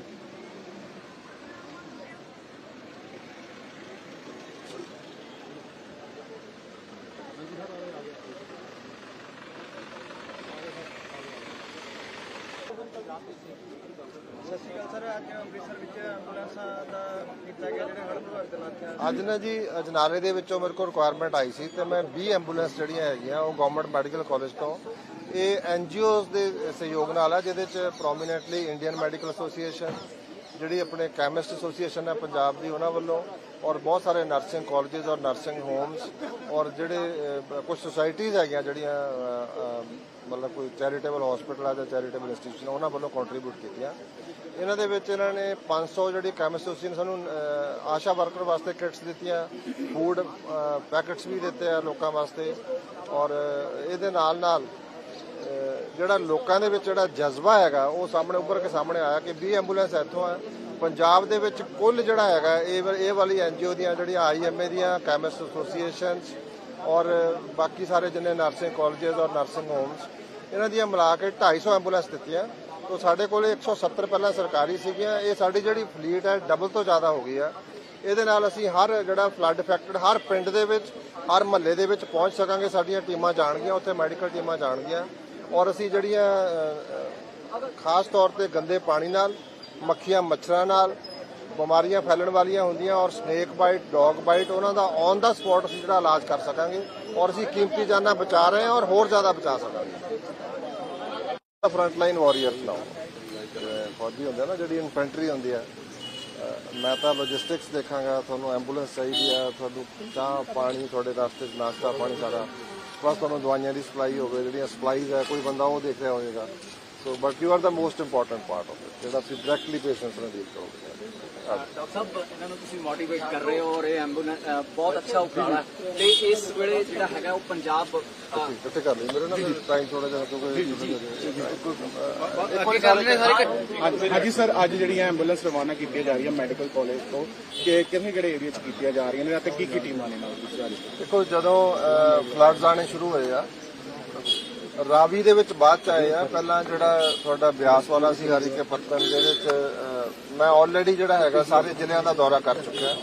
ਅੱਜ ਨਾ ਜੀ, ਅਜਨਾਲੇ ਦੇ ਵਿੱਚੋਂ ਮੇਰੇ ਕੋਲ ਰਿਕੁਆਇਰਮੈਂਟ ਆਈ ਸੀ ਤੇ ਮੈਂ 20 ਐਂਬੂਲੈਂਸ ਜਿਹੜੀਆਂ ਹੈਗੀਆਂ, ਉਹ ਗਵਰਨਮੈਂਟ ਮੈਡੀਕਲ ਕਾਲਜ ਤੋਂ। ਇਹ ਐਨਜੀਓਜ਼ ਦੇ ਸਹਿਯੋਗ ਨਾਲ ਆ, ਜਿਹਦੇ ਚ ਪ੍ਰੋਮੀਨੈਂਟਲੀ ਇੰਡੀਅਨ ਮੈਡੀਕਲ ਐਸੋਸੀਏਸ਼ਨ ਜਿਹੜੀ ਆਪਣੇ ਕੈਮਿਸਟ ਐਸੋਸੀਏਸ਼ਨ ਹੈ ਪੰਜਾਬ ਦੀ, ਉਹਨਾਂ ਵੱਲੋਂ ਔਰ ਬਹੁਤ ਸਾਰੇ ਨਰਸਿੰਗ ਕਾਲਜਸ ਔਰ ਨਰਸਿੰਗ ਹੋਮਸ ਔਰ ਜਿਹੜੇ ਕੁਝ ਸੁਸਾਇਟੀਜ਼ ਹੈਗੀਆਂ ਜਿਹੜੀਆਂ ਮਤਲਬ ਕੋਈ ਚੈਰੀਟੇਬਲ ਹਸਪੀਟਲ ਆ ਜਾਂ ਚੈਰੀਟੇਬਲ ਇੰਸਟੀਟਿਊਸ਼ਨ ਉਹਨਾਂ ਵੱਲੋਂ ਕੰਟਰੀਬਿਊਟ ਕੀਤੀਆਂ। ਇਹਨਾਂ ਦੇ ਵਿੱਚ ਇਹਨਾਂ ਨੇ 500 ਜਿਹੜੀ ਕੈਮਿਸਟ ਐਸੋਸੀਏਸ਼ਨ ਸਾਨੂੰ ਆਸ਼ਾ ਵਰਕਰ ਵਾਸਤੇ ਕਿਟਸ ਦਿੱਤੀਆਂ ਫੂਡ ਪੈਕੇਟਸ ਵੀ ਦਿੱਤੇ ਆ ਲੋਕਾਂ ਵਾਸਤੇ ਔਰ ਇਹਦੇ ਨਾਲ ਨਾਲ ਜਿਹੜਾ ਲੋਕਾਂ ਦੇ ਵਿੱਚ ਜਿਹੜਾ ਜਜ਼ਬਾ ਹੈਗਾ, ਉਹ ਸਾਹਮਣੇ, ਉੱਭਰ ਕੇ ਸਾਹਮਣੇ ਆਇਆ ਕਿ 20 ਐਂਬੂਲੈਂਸ ਇੱਥੋਂ ਆ ਪੰਜਾਬ ਦੇ ਵਿੱਚ ਕੁੱਲ ਜਿਹੜਾ ਹੈਗਾ, ਇਹ ਵਾ- ਇਹ ਵਾਲੀ ਐਨਜੀਓ ਦੀਆਂ ਜਿਹੜੀਆਂ ਆਈਐਮਏ ਦੀਆਂ ਕੈਮਿਸਟ ਐਸੋਸੀਏਸ਼ਨਸ ਔਰ ਬਾਕੀ ਸਾਰੇ ਜਿੰਨੇ ਨਰਸਿੰਗ ਕਾਲਜਸ ਔਰ ਨਰਸਿੰਗ ਹੋਮਸ, ਇਹਨਾਂ ਦੀਆਂ ਮਿਲਾ ਕੇ 250 ਐਂਬੂਲੈਂਸ ਦਿੱਤੀਆਂ। ਤੋਂ ਸਾਡੇ ਕੋਲੇ 170 ਪਹਿਲਾਂ ਸਰਕਾਰੀ ਸੀਗੀਆਂ। ਇਹ ਸਾਡੀ ਜਿਹੜੀ ਫਲੀਟ ਹੈ, ਡਬਲ ਤੋਂ ਜ਼ਿਆਦਾ ਹੋ ਗਈ ਆ। ਇਹਦੇ ਨਾਲ ਅਸੀਂ ਹਰ ਜਿਹੜਾ ਫਲੱਡ ਇਫੈਕਟਡ ਹਰ ਪਿੰਡ ਦੇ ਵਿੱਚ, ਹਰ ਮਹੱਲੇ ਦੇ ਵਿੱਚ ਪਹੁੰਚ ਸਕਾਂਗੇ, ਸਾਡੀਆਂ ਟੀਮਾਂ ਜਾਣਗੀਆਂ, ਉੱਥੇ ਮੈਡੀਕਲ ਟੀਮਾਂ ਜਾਣਗੀਆਂ। ਔਰ ਅਸੀਂ ਜਿਹੜੀਆਂ ਖਾਸ ਤੌਰ ਤੇ ਗੰਦੇ ਪਾਣੀ ਨਾਲ ਮੱਖੀਆਂ ਮੱਛਰਾਂ ਨਾਲ ਬਿਮਾਰੀਆਂ ਫੈਲਣ ਵਾਲੀਆਂ ਹੁੰਦੀਆਂ ਔਰ ਸਨੇਕ ਬਾਈਟ ਡੌਗ ਬਾਈਟ ਉਹਨਾਂ ਦਾ ਔਨ ਦਾ ਸਪੌਟ ਅਸੀਂ ਜਿਹੜਾ ਇਲਾਜ ਕਰ ਸਕਾਂਗੇ ਔਰ ਅਸੀਂ ਕੀਮਤੀ ਜਾਨਾਂ ਬਚਾ ਰਹੇ ਹਾਂ ਔਰ ਹੋਰ ਜ਼ਿਆਦਾ ਬਚਾ ਸਕਾਂਗੇ। ਫਰੰਟ ਲਾਈਨ ਵਾਰੀਅਰ ਨਾਓ ਫੌਜੀ ਹੁੰਦੇ ਆ ਨਾ, ਜਿਹੜੀ ਇਨਫੈਂਟਰੀ ਹੁੰਦੀ ਆ ਮੈਂ ਤਾਂ ਲੌਜਿਸਟਿਕਸ ਦੇਖਾਂਗਾ, ਤੁਹਾਨੂੰ ਐਂਬੂਲੈਂਸ ਚਾਹੀਦੀ ਆ, ਤੁਹਾਨੂੰ ਚਾਹ, ਪਾਣੀ ਤੁਹਾਡੇ ਰਸਤੇ 'ਚ ਨਾਸ਼ਤਾ ਪਾਣੀ ਸਾਰਾ, ਬਸ ਤੁਹਾਨੂੰ ਦਵਾਈਆਂ ਦੀ ਸਪਲਾਈ ਹੋਵੇ, ਜਿਹੜੀਆਂ ਸਪਲਾਈਜ਼ ਹੈ ਕੋਈ ਬੰਦਾ ਉਹ ਦੇਖ ਰਿਹਾ ਹੋਵੇਗਾ। So but you are the most important part of it ਜਿਹੜਾ ਤੁਸੀਂ ਡਾਇਰੈਕਟਲੀ ਪੇਸ਼ੈਂਟਸ ਨਾਲ ਡੀਲ ਕਰੋਗੇ
ਡਾਕਟਰ ਸਾਹਿਬ ਇਹਨਾਂ ਨੂੰ ਤੁਸੀਂ ਮੋਟੀਵੇਟ ਕਰ ਰਹੇ ਹੋ ਔਰ ਇਹ ਐਂਬੂਲੈਂਸ ਬਹੁਤ ਅੱਛਾ ਉਪਰਾਲਾ ਹੈ ਤੇ ਇਸ ਵੇਲੇ ਜਿਹੜਾ ਹੈਗਾ ਉਹ ਪੰਜਾਬ
ਇਕੱਠੇ ਕਰ ਲਈ ਮੇਰੇ ਨਾਲ ਟਾਈਮ ਥੋੜਾ ਜਿਹਾ ਕਿਉਂਕਿ ਇੱਕ ਵਾਰੀ ਸਾਰੇ
ਅੱਜ ਹਾਂਜੀ ਸਰ ਅੱਜ ਜਿਹੜੀਆਂ ਐਂਬੂਲੈਂਸ ਰਵਾਨਾ ਕੀਤੀਆਂ ਜਾ ਰਹੀਆਂ ਮੈਡੀਕਲ ਕਾਲਜ ਤੋਂ ਕਿ ਕਿਹੜੇ ਕਿਹੜੇ ਏਰੀਆ 'ਚ ਕੀਤੀਆਂ ਜਾ ਰਹੀਆਂ ਨੇ ਅਤੇ ਕੀ ਕੀ ਟੀਮਾਂ ਨੇ ਨਾਲ
ਦੇਖੋ ਜਦੋਂ ਫਲੱਡਸ ਆਣੇ ਸ਼ੁਰੂ ਹੋਏ ਆ ਰਾਵੀ ਦੇ ਵਿੱਚ ਬਾਅਦ ਚ ਆਏ ਆ। ਪਹਿਲਾਂ ਜਿਹੜਾ ਤੁਹਾਡਾ ਬਿਆਸ ਵਾਲਾ ਸੀ ਹਰੀ ਕੇ ਪੱਤਨ ਜਿਹਦੇ ਚ ਮੈਂ ਆਲਰੇਡੀ ਜਿਹੜਾ ਹੈਗਾ, ਸਾਰੇ ਜ਼ਿਲ੍ਹਿਆਂ ਦਾ ਦੌਰਾ ਕਰ ਚੁੱਕਿਆ।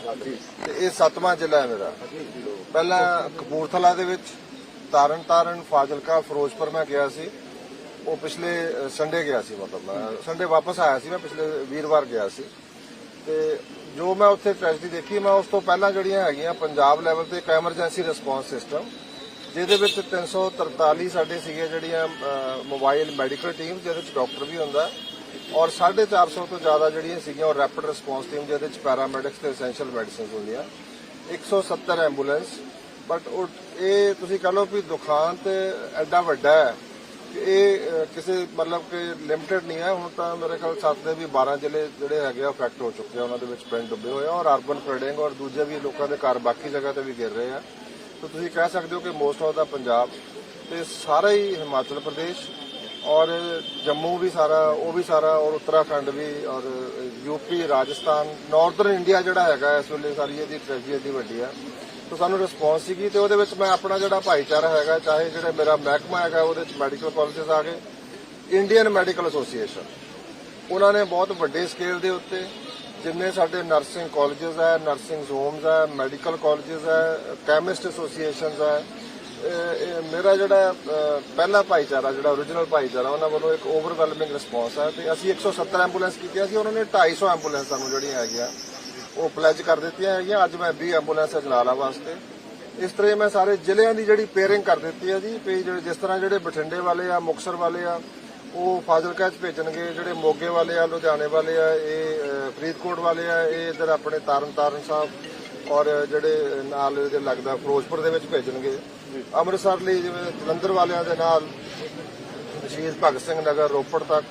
ਤੇ ਇਹ ਸੱਤਵਾਂ ਜ਼ਿਲ੍ਹਾ ਹੈ ਮੇਰਾ। ਪਹਿਲਾਂ ਕਪੂਰਥਲਾ ਦੇ ਵਿੱਚ ਤਾਰਨ ਤਾਰਨ ਫਾਜ਼ਿਲਕਾ ਫਿਰੋਜ਼ਪੁਰ ਮੈਂ ਗਿਆ ਸੀ। ਉਹ ਪਿਛਲੇ ਸੰਡੇ ਗਿਆ ਸੀ ਮਤਲਬ ਮੈਂ। ਸੰਡੇ ਵਾਪਸ ਆਇਆ ਸੀ ਮੈਂ, ਪਿਛਲੇ ਵੀਰਵਾਰ ਗਿਆ ਸੀ। ਤੇ ਜੋ ਮੈਂ ਉੱਥੇ ਟ੍ਰੈਜਡੀ ਦੇਖੀ, ਮੈਂ ਉਸ ਤੋਂ ਪਹਿਲਾਂ ਜਿਹੜੀਆਂ ਹੈਗੀਆਂ, ਪੰਜਾਬ ਲੈਵਲ ਤੇ ਇੱਕ ਐਮਰਜੈਂਸੀ ਰਿਸਪੌਂਸ ਸਿਸਟਮ ਜਿਹਦੇ ਵਿੱਚ 343 ਸਾਡੇ ਸੀਗੇ ਜਿਹੜੀਆਂ ਮੋਬਾਈਲ ਮੈਡੀਕਲ ਟੀਮ ਜਿਹਦੇ ਵਿੱਚ ਡਾਕਟਰ ਵੀ ਹੁੰਦਾ ਔਰ 450 ਤੋਂ ਜ਼ਿਆਦਾ ਜਿਹੜੀਆਂ ਸੀਗੀਆਂ, ਉਹ ਰੈਪਿਡ ਰਿਸਪੌਂਸ ਟੀਮ ਜਿਹਦੇ ਵਿੱਚ ਪੈਰਾਮੈਡਿਕਸ ਤੇ ਐਸੈਂਸ਼ੀਅਲ ਮੈਡੀਸਿਨਸ ਹੁੰਦੀਆਂ। 170 ਐਂਬੂਲੈਂਸ ਬਟ ਇਹ ਤੁਸੀਂ ਕਹ ਲਓ ਵੀ ਦੁਕਾਨ ਤੇ ਐਡਾ ਵੱਡਾ ਹੈ ਕਿ ਇਹ ਕਿਸੇ ਮਤਲਬ ਕਿ ਲਿਮਟਿਡ ਨਹੀਂ ਹੈ। ਹੁਣ ਤਾਂ ਮੇਰੇ ਖਿਆਲ ਸੱਤ ਦੇ ਵੀ 12 ਜ਼ਿਲ੍ਹੇ ਜਿਹੜੇ ਹੈਗੇ ਆ ਅਫੈਕਟ ਹੋ ਚੁੱਕੇ ਆ। ਉਹਨਾਂ ਦੇ ਵਿੱਚ ਪਿੰਡ ਡੁੱਬੇ ਹੋਏ ਆ ਔਰ ਅਰਬਨ ਫਲਡਿੰਗ ਔਰ ਦੂਜੇ ਵੀ ਲੋਕਾਂ ਦੇ ਘਰ ਬਾਕੀ ਜਗ੍ਹਾ ਤੇ ਵੀ ਗਿਰ ਰਹੇ ਆ। ਤਾਂ ਤੁਸੀਂ ਕਹਿ ਸਕਦੇ ਹੋ ਕਿ ਮੋਸਟ ਆਫ ਦਾ ਪੰਜਾਬ ਤੇ ਸਾਰਾ ਹੀ ਹਿਮਾਚਲ ਪ੍ਰਦੇਸ਼ ਔਰ ਜੰਮੂ ਵੀ ਸਾਰਾ, ਉਹ ਵੀ ਸਾਰਾ ਔਰ ਉੱਤਰਾਖੰਡ ਵੀ ਔਰ ਯੂਪੀ ਰਾਜਸਥਾਨ ਨਾਰਥਰਨ ਇੰਡੀਆ ਜਿਹੜਾ ਹੈਗਾ ਇਸ ਵੇਲੇ ਸਾਰੀ ਇਹਦੀ ਟ੍ਰੈਜਡੀ ਦੀ ਵੱਡੀ ਆ। ਤਾਂ ਸਾਨੂੰ ਰਿਸਪੌਂਸ ਸੀਗੀ ਤੇ ਉਹਦੇ ਵਿੱਚ ਮੈਂ ਆਪਣਾ ਜਿਹੜਾ ਭਾਈਚਾਰਾ ਹੈਗਾ, ਚਾਹੇ ਜਿਹੜਾ ਮੇਰਾ ਮਹਿਕਮਾ ਹੈਗਾ ਉਹਦੇ ਵਿੱਚ ਮੈਡੀਕਲ ਕਾਲਜਸ ਆ ਗਏ ਇੰਡੀਅਨ ਮੈਡੀਕਲ ਐਸੋਸੀਏਸ਼ਨ ਉਹਨਾਂ ਨੇ ਬਹੁਤ ਵੱਡੇ ਸਕੇਲ ਦੇ ਉੱਤੇ ਜਿੰਨੇ ਸਾਡੇ ਨਰਸਿੰਗ ਕਾਲਜਸ ਹੈ ਨਰਸਿੰਗ ਹੋਮਸ ਹੈ ਮੈਡੀਕਲ ਕਾਲਜਸ ਹੈ ਕੈਮਿਸਟ ਐਸੋਸੀਏਸ਼ਨਸ ਹੈ ਮੇਰਾ ਜਿਹੜਾ ਪਹਿਲਾ ਭਾਈਚਾਰਾ, ਜਿਹੜਾ origignal ਭਾਈਚਾਰਾ, ਉਹਨਾਂ ਵੱਲੋਂ ਇੱਕ ਓਵਰਵੈਲਮਿੰਗ ਰਿਸਪੌਂਸ ਹੈ। ਤੇ ਅਸੀਂ 170 ਐਂਬੂਲੈਂਸ ਕੀਤੀਆਂ ਸੀ, ਉਹਨਾਂ ਨੇ 250 ਐਂਬੂਲੈਂਸ ਸਾਨੂੰ ਜਿਹੜੀਆਂ ਹੈਗੀਆਂ, ਉਹ ਪਲੇਜ ਕਰ ਦਿੱਤੀਆਂ ਹੈਗੀਆਂ। ਅੱਜ ਮੈਂ 20 ਐਂਬੂਲੈਂਸ ਅਜਨਾਲਾ ਵਾਸਤੇ। ਇਸ ਤਰ੍ਹਾਂ ਮੈਂ ਸਾਰੇ ਜ਼ਿਲ੍ਹਿਆਂ ਦੀ ਜਿਹੜੀ ਪੇਅਰਿੰਗ ਕਰ ਦਿੱਤੀ ਹੈ ਜੀ, ਵੀ ਜਿਸ ਤਰ੍ਹਾਂ ਜਿਹੜੇ ਬਠਿੰਡੇ ਵਾਲੇ ਆ ਮੁਕਸਰ ਵਾਲੇ ਆ ਉਹ ਫਾਜ਼ਿਲਕਾ ਚ ਭੇਜਣਗੇ ਜਿਹੜੇ ਮੋਗੇ ਵਾਲੇ ਆ ਲੁਧਿਆਣੇ ਵਾਲੇ ਆ ਇਹ ਫਰੀਦਕੋਟ ਵਾਲੇ ਆ ਇਹ ਇਧਰ ਆਪਣੇ ਤਾਰਨ ਤਾਰਨ ਸਾਹਿਬ ਔਰ ਜਿਹੜੇ ਨਾਲ ਇਹਦੇ ਲੱਗਦਾ ਫਿਰੋਜ਼ਪੁਰ ਦੇ ਵਿੱਚ ਭੇਜਣਗੇ। ਅੰਮ੍ਰਿਤਸਰ ਲਈ ਜਿਵੇਂ ਜਲੰਧਰ ਵਾਲਿਆਂ ਦੇ ਨਾਲ ਸ਼ਹੀਦ ਭਗਤ ਸਿੰਘ ਨਗਰ ਰੋਪੜ ਤੱਕ।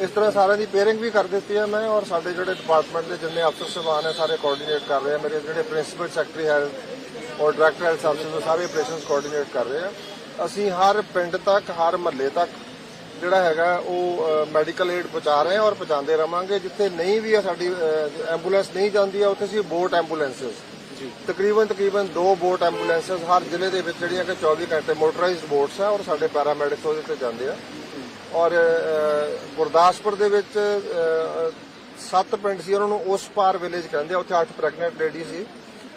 ਇਸ ਤਰ੍ਹਾਂ ਸਾਰਿਆਂ ਦੀ ਪੇਅਰਿੰਗ ਵੀ ਕਰ ਦਿੱਤੀ ਹੈ ਮੈਂ ਔਰ ਸਾਡੇ ਜਿਹੜੇ ਡਿਪਾਰਟਮੈਂਟ ਦੇ ਜਿੰਨੇ ਅਫਸਰ ਸਭਾਨ ਹੈ ਸਾਰੇ ਕੋਆਰਡੀਨੇਟ ਕਰ ਰਹੇ ਆ। ਮੇਰੇ ਜਿਹੜੇ ਪ੍ਰਿੰਸੀਪਲ ਸੈਕਟਰੀ ਹੈ ਔਰ ਡਾਇਰੈਕਟਰ ਸਰਵਿਸਿਜ਼ ਉਹ ਸਾਰੇ ਆਪਰੇਸ਼ਨਸ ਕੋਆਰਡੀਨੇਟ ਕਰ ਰਹੇ ਆ। ਅਸੀਂ ਹਰ ਪਿੰਡ ਤੱਕ ਹਰ ਮਹੱਲੇ ਤੱਕ ਜਿਹੜਾ ਹੈਗਾ ਉਹ ਮੈਡੀਕਲ ਏਡ ਪਹੁੰਚਾ ਰਹੇ ਹਾਂ ਔਰ ਪਹੁੰਚਾਉਂਦੇ ਰਵਾਂਗੇ। ਜਿੱਥੇ ਨਹੀਂ ਵੀ ਹੈ ਸਾਡੀ ਐਂਬੂਲੈਂਸ ਨਹੀਂ ਜਾਂਦੀ ਹੈ ਉੱਥੇ ਅਸੀਂ ਬੋਟ ਐਂਬੂਲੈਂਸਸ ਤਕਰੀਬਨ ਤਕਰੀਬਨ ਦੋ ਬੋਟ ਐਂਬੂਲੈਂਸਸ ਹਰ ਜ਼ਿਲ੍ਹੇ ਦੇ ਵਿੱਚ ਜਿਹੜੀਆਂ ਕਿ 24 ਘੰਟੇ ਮੋਟਰਾਈਜ਼ਡ ਬੋਟਸ ਆ ਔਰ ਸਾਡੇ ਪੈਰਾਮੈਡਿਕਸ ਉਹਦੇ ਤੇ ਜਾਂਦੇ ਆ। ਔਰ ਗੁਰਦਾਸਪੁਰ ਦੇ ਵਿੱਚ ਸੱਤ ਪਿੰਡ ਸੀ ਉਹਨਾਂ ਨੂੰ ਉਸ ਪਾਰ ਵਿਲੇਜ ਕਹਿੰਦੇ ਆ ਉੱਥੇ ਅੱਠ ਪ੍ਰੈਗਨੈਂਟ ਲੇਡੀ ਸੀ।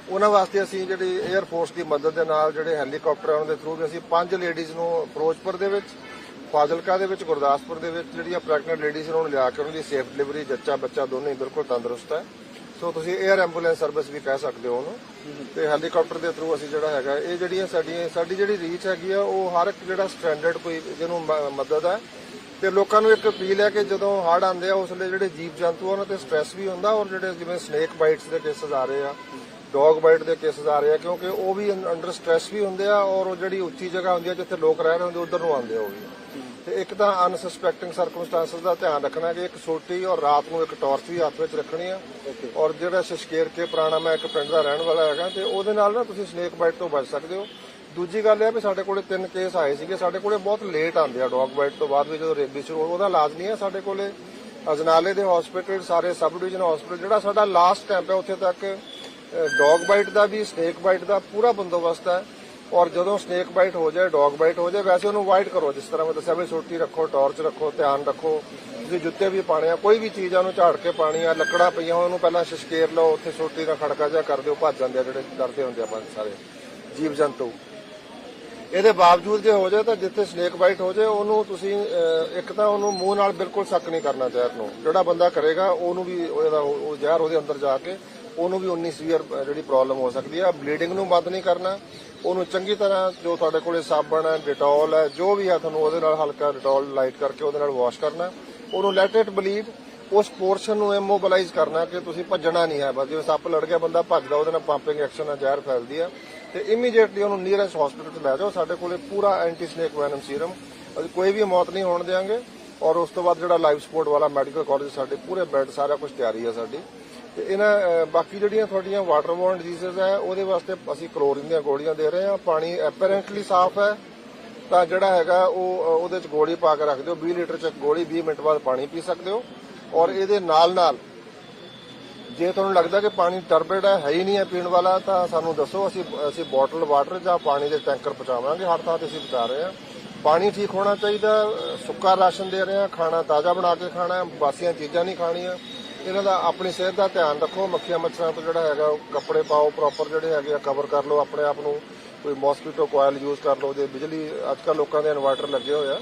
ਉਹਨਾਂ ਵਾਸਤੇ ਅਸੀਂ ਜਿਹੜੀ 에ਅਰ ਫੋਰਸ ਦੀ ਮਦਦ ਦੇ ਨਾਲ ਜਿਹੜੇ ਹੈਲੀਕਾਪਟਰ ਆ ਉਹਨਾਂ ਦੇ ਥਰੂ ਵੀ ਅਸੀਂ ਪੰਜ ਲੇਡੀਜ਼ ਨੂੰ ਫਿਰੋਜ਼ਪੁਰ ਦੇ ਵਿੱਚ ਫਾਜ਼ਿਲਕਾ ਦੇ ਵਿੱਚ ਗੁਰਦਾਸਪੁਰ ਦੇ ਵਿੱਚ ਜਿਹੜੀਆਂ ਪ੍ਰੈਗਨੈਂਟ ਲੇਡੀਜ਼ ਉਹਨਾਂ ਨੂੰ ਲਿਆ ਕੇ ਉਹਨਾਂ ਦੀ ਸੇਫ ਡਿਲੀਵਰੀ ਜੱਚਾ ਬੱਚਾ ਦੋਨੇ ਹੀ ਬਿਲਕੁਲ ਤੰਦਰੁਸਤ ਹੈ। ਸੋ ਤੁਸੀਂ 에ਅਰ ਐਂਬੂਲੈਂਸ ਸਰਵਿਸ ਵੀ ਕਹਿ ਸਕਦੇ ਹੋ ਉਹਨੂੰ। ਤੇ ਹੈਲੀਕਾਪਟਰ ਦੇ ਥਰੂ ਅਸੀਂ ਜਿਹੜਾ ਹੈਗਾ ਇਹ ਜਿਹੜੀਆਂ ਸਾਡੀਆਂ ਸਾਡੀ ਜਿਹੜੀ ਰੀਚ ਹੈਗੀ ਆ ਉਹ ਹਰ ਇੱਕ ਜਿਹੜਾ ਸਟੈਂਡਰਡ ਕੋਈ ਜਿਹਨੂੰ ਮਦਦ ਹੈ। ਤੇ ਲੋਕਾਂ ਨੂੰ ਇੱਕ ਅਪੀਲ ਹੈ ਕਿ ਜਦੋਂ ਹੜ੍ਹ ਆਉਂਦੇ ਆ ਉਸ ਵੇਲੇ ਜਿਹੜੇ ਜੀਵ ਜੰਤੂ ਆ, ਉਹਨਾਂ ਤੇ ਸਟ੍ਰੈਸ ਵੀ ਹੁੰਦਾ ਔਰ ਜਿਹੜੇ ਜਿਵੇਂ ਸਨੇਕ ਬਾਈਟਸ ਦੇ ਕੇਸਸ ਆ ਰਹੇ ਆ ਡੌਗ ਬਾਈਟ ਦੇ ਕੇਸਸ ਆ ਰਹੇ ਆ ਕਿਉਂਕਿ ਉਹ ਵੀ ਅੰਡਰ ਸਟ੍ਰੈਸ ਵੀ ਹੁੰਦੇ ਆ ਔਰ ਉਹ ਜਿਹੜੀ ਉੱਚੀ ਜਗ੍ਹਾ ਹੁੰਦੀ ਆ ਜਿੱਥੇ ਲੋਕ ਰਹਿ ਰਹੇ ਹੁੰਦੇ ਉਧਰ ਨੂੰ ਆਉਂਦੇ ਆ ਉਹ ਵੀ। ਤੇ ਇੱਕ ਤਾਂ ਅਨਸਸਪੈਕਟਿੰਗ ਸਰਕਮਸਟੈਂਸਸ ਦਾ ਧਿਆਨ ਰੱਖਣਾ ਕਿ ਇੱਕ ਸੋਟੀ ਔਰ ਰਾਤ ਨੂੰ ਇੱਕ ਟਾਰਚ ਵੀ ਹੱਥ ਵਿੱਚ ਰੱਖਣੀ ਆ। ਔਰ ਜਿਹੜਾ ਸ਼ਸ਼ਕੇਰ ਕੇ ਪੁਰਾਣਾ ਮੈਂ ਇੱਕ ਪਿੰਡ ਦਾ ਰਹਿਣ ਵਾਲਾ ਹੈਗਾ ਤੇ ਉਹਦੇ ਨਾਲ ਨਾ ਤੁਸੀਂ ਸਨੇਕ ਬਾਈਟ ਤੋਂ ਬਚ ਸਕਦੇ ਹੋ। ਦੂਜੀ ਗੱਲ ਇਹ ਵੀ ਸਾਡੇ ਕੋਲੇ ਤਿੰਨ ਕੇਸ ਆਏ ਸੀਗੇ। ਸਾਡੇ ਕੋਲੇ ਬਹੁਤ ਲੇਟ ਆਉਂਦੇ ਆ ਡੌਗ ਬਾਈਟ ਤੋਂ ਬਾਅਦ ਵੀ ਜਦੋਂ ਰੇਬੀ ਸ਼ੁਰੂ ਉਹਦਾ ਇਲਾਜ ਨਹੀਂ ਹੈ ਸਾਡੇ ਕੋਲੇ। ਅਜਨਾਲੇ ਦੇ ਹਸਪੀਟਲ ਸਾਰੇ ਸਬ ਡਿਵੀਜ਼ਨ ਹਸਪੀਟਲ ਜਿਹੜਾ ਸਾਡਾ ਲਾਸਟ ਕੈਂਪ ਹੈ ਉੱਥੇ ਤੱਕ ਡੌਗ ਬਾਈਟ ਦਾ ਵੀ ਸਨੇਕ ਬਾਈਟ ਦਾ ਪੂਰਾ ਬੰਦੋਬਸਤ ਹੈ। ਔਰ ਜਦੋਂ ਸਨੇਕ ਬਾਈਟ ਹੋ ਜਾਏ ਡੌਗ ਬਾਈਟ ਹੋ ਜਾਏ, ਵੈਸੇ ਉਹਨੂੰ ਅਵਾਇਡ ਕਰੋ, ਜਿਸ ਤਰ੍ਹਾਂ ਮੈਂ ਦੱਸਿਆ ਵੀ ਸੋਟੀ ਰੱਖੋ ਟਾਰਚ ਰੱਖੋ, ਧਿਆਨ ਰੱਖੋ, ਤੁਸੀਂ ਜੁੱਤੇ ਵੀ ਪਾਣੇ ਆ, ਕੋਈ ਵੀ ਚੀਜ਼ ਆ, ਉਹਨੂੰ ਝਾੜ ਕੇ ਪਾਣੀ ਆ, ਲੱਕੜਾਂ ਪਈਆਂ ਉਹਨੂੰ ਪਹਿਲਾਂ ਸ਼ਸ਼ਕੇਰ ਲਓ, ਉੱਥੇ ਸੋਟੀ ਦਾ ਖੜਕਾ ਜਿਹਾ ਕਰ ਦਿਓ, ਭੱਜ ਜਾਂਦੇ ਆ ਜਿਹੜੇ ਡਰਦੇ ਹੁੰਦੇ ਆਪਾਂ ਸਾਰੇ, ਜੀਵ ਜੰਤੂ। ਇਹਦੇ ਬਾਵਜੂਦ ਜੇ ਹੋ ਜਾਏ ਤਾਂ ਜਿੱਥੇ ਸਨੇਕ ਬਾਈਟ ਹੋ ਜਾਏ, ਉਹਨੂੰ ਤੁਸੀਂ ਇੱਕ ਤਾਂ ਉਹਨੂੰ ਮੂੰਹ ਨਾਲ ਬਿਲਕੁਲ ਸੱਕ ਨਹੀਂ ਕਰਨਾ ਜ਼ਹਿਰ ਨੂੰ। ਜਿਹੜਾ ਬੰਦਾ ਕਰੇਗਾ, ਉਹਨੂੰ ਵੀ ਉਹਦਾ, ਉਹ ਜ਼ਹਿਰ ਉਹਦੇ ਅੰਦਰ ਜਾ ਕੇ ਉਹਨੂੰ ਵੀ ਉਨੀ ਸੀਵੀਅਰ ਜਿਹੜੀ ਪ੍ਰੋਬਲਮ ਹੋ ਸਕਦੀ ਹੈ ਬਲੀਡਿੰਗ ਨੂੰ ਬੰਦ ਨਹੀਂ ਕਰਨਾ। ਉਹਨੂੰ ਚੰਗੀ ਤਰ੍ਹਾਂ ਜੋ ਤੁਹਾਡੇ ਕੋਲੇ ਸਾਬਣ ਹੈ ਡਿਟੋਲ ਹੈ, ਜੋ ਵੀ ਹੈ ਤੁਹਾਨੂੰ ਉਹਦੇ ਨਾਲ ਹਲਕਾ ਡਿਟੋਲ ਲਾਈਟ ਕਰਕੇ ਉਹਦੇ ਨਾਲ ਵਾਸ਼ ਕਰਨਾ। ਉਹਨੂੰ ਲੈਟ ਇਟ ਬਲੀਡ ਉਸ ਪੋਰਸ਼ਨ ਨੂੰ ਇਮੋਬਿਲਾਈਜ਼ ਕਰਨਾ ਕਿ ਤੁਸੀਂ ਭੱਜਣਾ ਨਹੀਂ ਹੈ। ਬਸ ਜਿਵੇਂ ਸੱਪ ਲੜ ਗਿਆ, ਬੰਦਾ ਭੱਜਦਾ, ਉਹਦੇ ਨਾਲ ਪੰਪਿੰਗ ਐਕਸ਼ਨ ਨਾਲ ਜ਼ਹਿਰ ਫੈਲਦੀ ਹੈ ਤੇ ਇਮੀਡੀਏਟਲੀ ਉਹਨੂੰ ਨੀਅਰੈਸਟ ਹਸਪੀਟਲ 'ਚ ਲੈ ਜਾਓ। ਸਾਡੇ ਕੋਲੇ ਪੂਰਾ ਐਂਟੀ ਸਨੇਕ ਵੈਨਮ ਸੀਰਮ ਅਸੀਂ ਕੋਈ ਵੀ ਮੌਤ ਨਹੀਂ ਹੋਣ ਦੇਵਾਂਗੇ ਔਰ ਉਸ ਤੋਂ ਬਾਅਦ ਜਿਹੜਾ ਲਾਈਫ ਸਪੋਰਟ ਵਾਲਾ ਮੈਡੀਕਲ ਕਾਲਜ ਸਾਡੇ ਪੂਰੇ ਬੈੱਡ ਸਾਰਾ ਕੁਝ ਤਿਆਰੀ ਹੈ ਸਾਡੀ। ਤੇ ਇਹਨਾਂ ਬਾਕੀ ਜਿਹੜੀਆਂ ਤੁਹਾਡੀਆਂ ਵਾਟਰਬੋਰਨ ਡਿਜ਼ੀਜ਼ਸ ਹੈ ਉਹਦੇ ਵਾਸਤੇ ਅਸੀਂ ਕਲੋਰੀਨ ਦੀਆਂ ਗੋਲੀਆਂ ਦੇ ਰਹੇ ਹਾਂ। ਪਾਣੀ ਐਪਰੈਂਟਲੀ ਸਾਫ਼ ਹੈ। ਤਾਂ ਜਿਹੜਾ ਹੈਗਾ ਉਹ ਉਹਦੇ ਚ ਗੋਲੀ ਪਾ ਕੇ ਰੱਖ ਦਿਓ। 20 ਲੀਟਰ ਚ ਗੋਲੀ 20 ਮਿੰਟ ਬਾਅਦ ਪਾਣੀ ਪੀ ਸਕਦੇ ਹੋ। ਔਰ ਇਹਦੇ ਨਾਲ ਨਾਲ ਜੇ ਤੁਹਾਨੂੰ ਲੱਗਦਾ ਕਿ ਪਾਣੀ ਟਰਬੇਡ ਹੈ ਹੈ ਹੀ ਨਹੀਂ ਹੈ ਪੀਣ ਵਾਲਾ ਤਾਂ ਸਾਨੂੰ ਦੱਸੋ। ਅਸੀਂ ਅਸੀਂ ਬੋਟਲ ਵਾਟਰ ਜਾਂ ਪਾਣੀ ਦੇ ਟੈਂਕਰ ਪਹੁੰਚਾਵਾਂਗੇ। ਹਰ ਥਾਂ ਤੇ ਅਸੀਂ ਪਹੁੰਚਾ ਰਹੇ ਹਾਂ। ਪਾਣੀ ਠੀਕ ਹੋਣਾ ਚਾਹੀਦਾ ਸੁੱਕਾ ਰਾਸ਼ਨ ਦੇ ਰਹੇ ਹਾਂ ਖਾਣਾ ਤਾਜ਼ਾ ਬਣਾ ਕੇ ਖਾਣਾ ਹੈ, ਬਾਸੀਆਂ ਚੀਜ਼ਾਂ ਨਹੀਂ ਖਾਣੀਆਂ। ਇਹਨਾਂ ਦਾ ਆਪਣੀ ਸਿਹਤ ਦਾ ਧਿਆਨ ਰੱਖੋ ਮੱਖੀਆਂ ਮੱਛਰਾਂ ਤੋਂ ਜਿਹੜਾ ਹੈਗਾ ਉਹ ਕੱਪੜੇ ਪਾਓ ਪ੍ਰੋਪਰ ਜਿਹੜੇ ਹੈਗੇ ਆ ਕਵਰ ਕਰ ਲਓ ਆਪਣੇ ਆਪ ਨੂੰ। ਕੋਈ ਮੋਸਕੀਟੋ ਕੋਇਲ ਯੂਜ਼ ਕਰ ਲਓ ਜੇ ਬਿਜਲੀ ਅੱਜ ਕੱਲ੍ਹ ਲੋਕਾਂ ਦੇ ਇਨਵਰਟਰ ਲੱਗੇ ਹੋਏ ਆ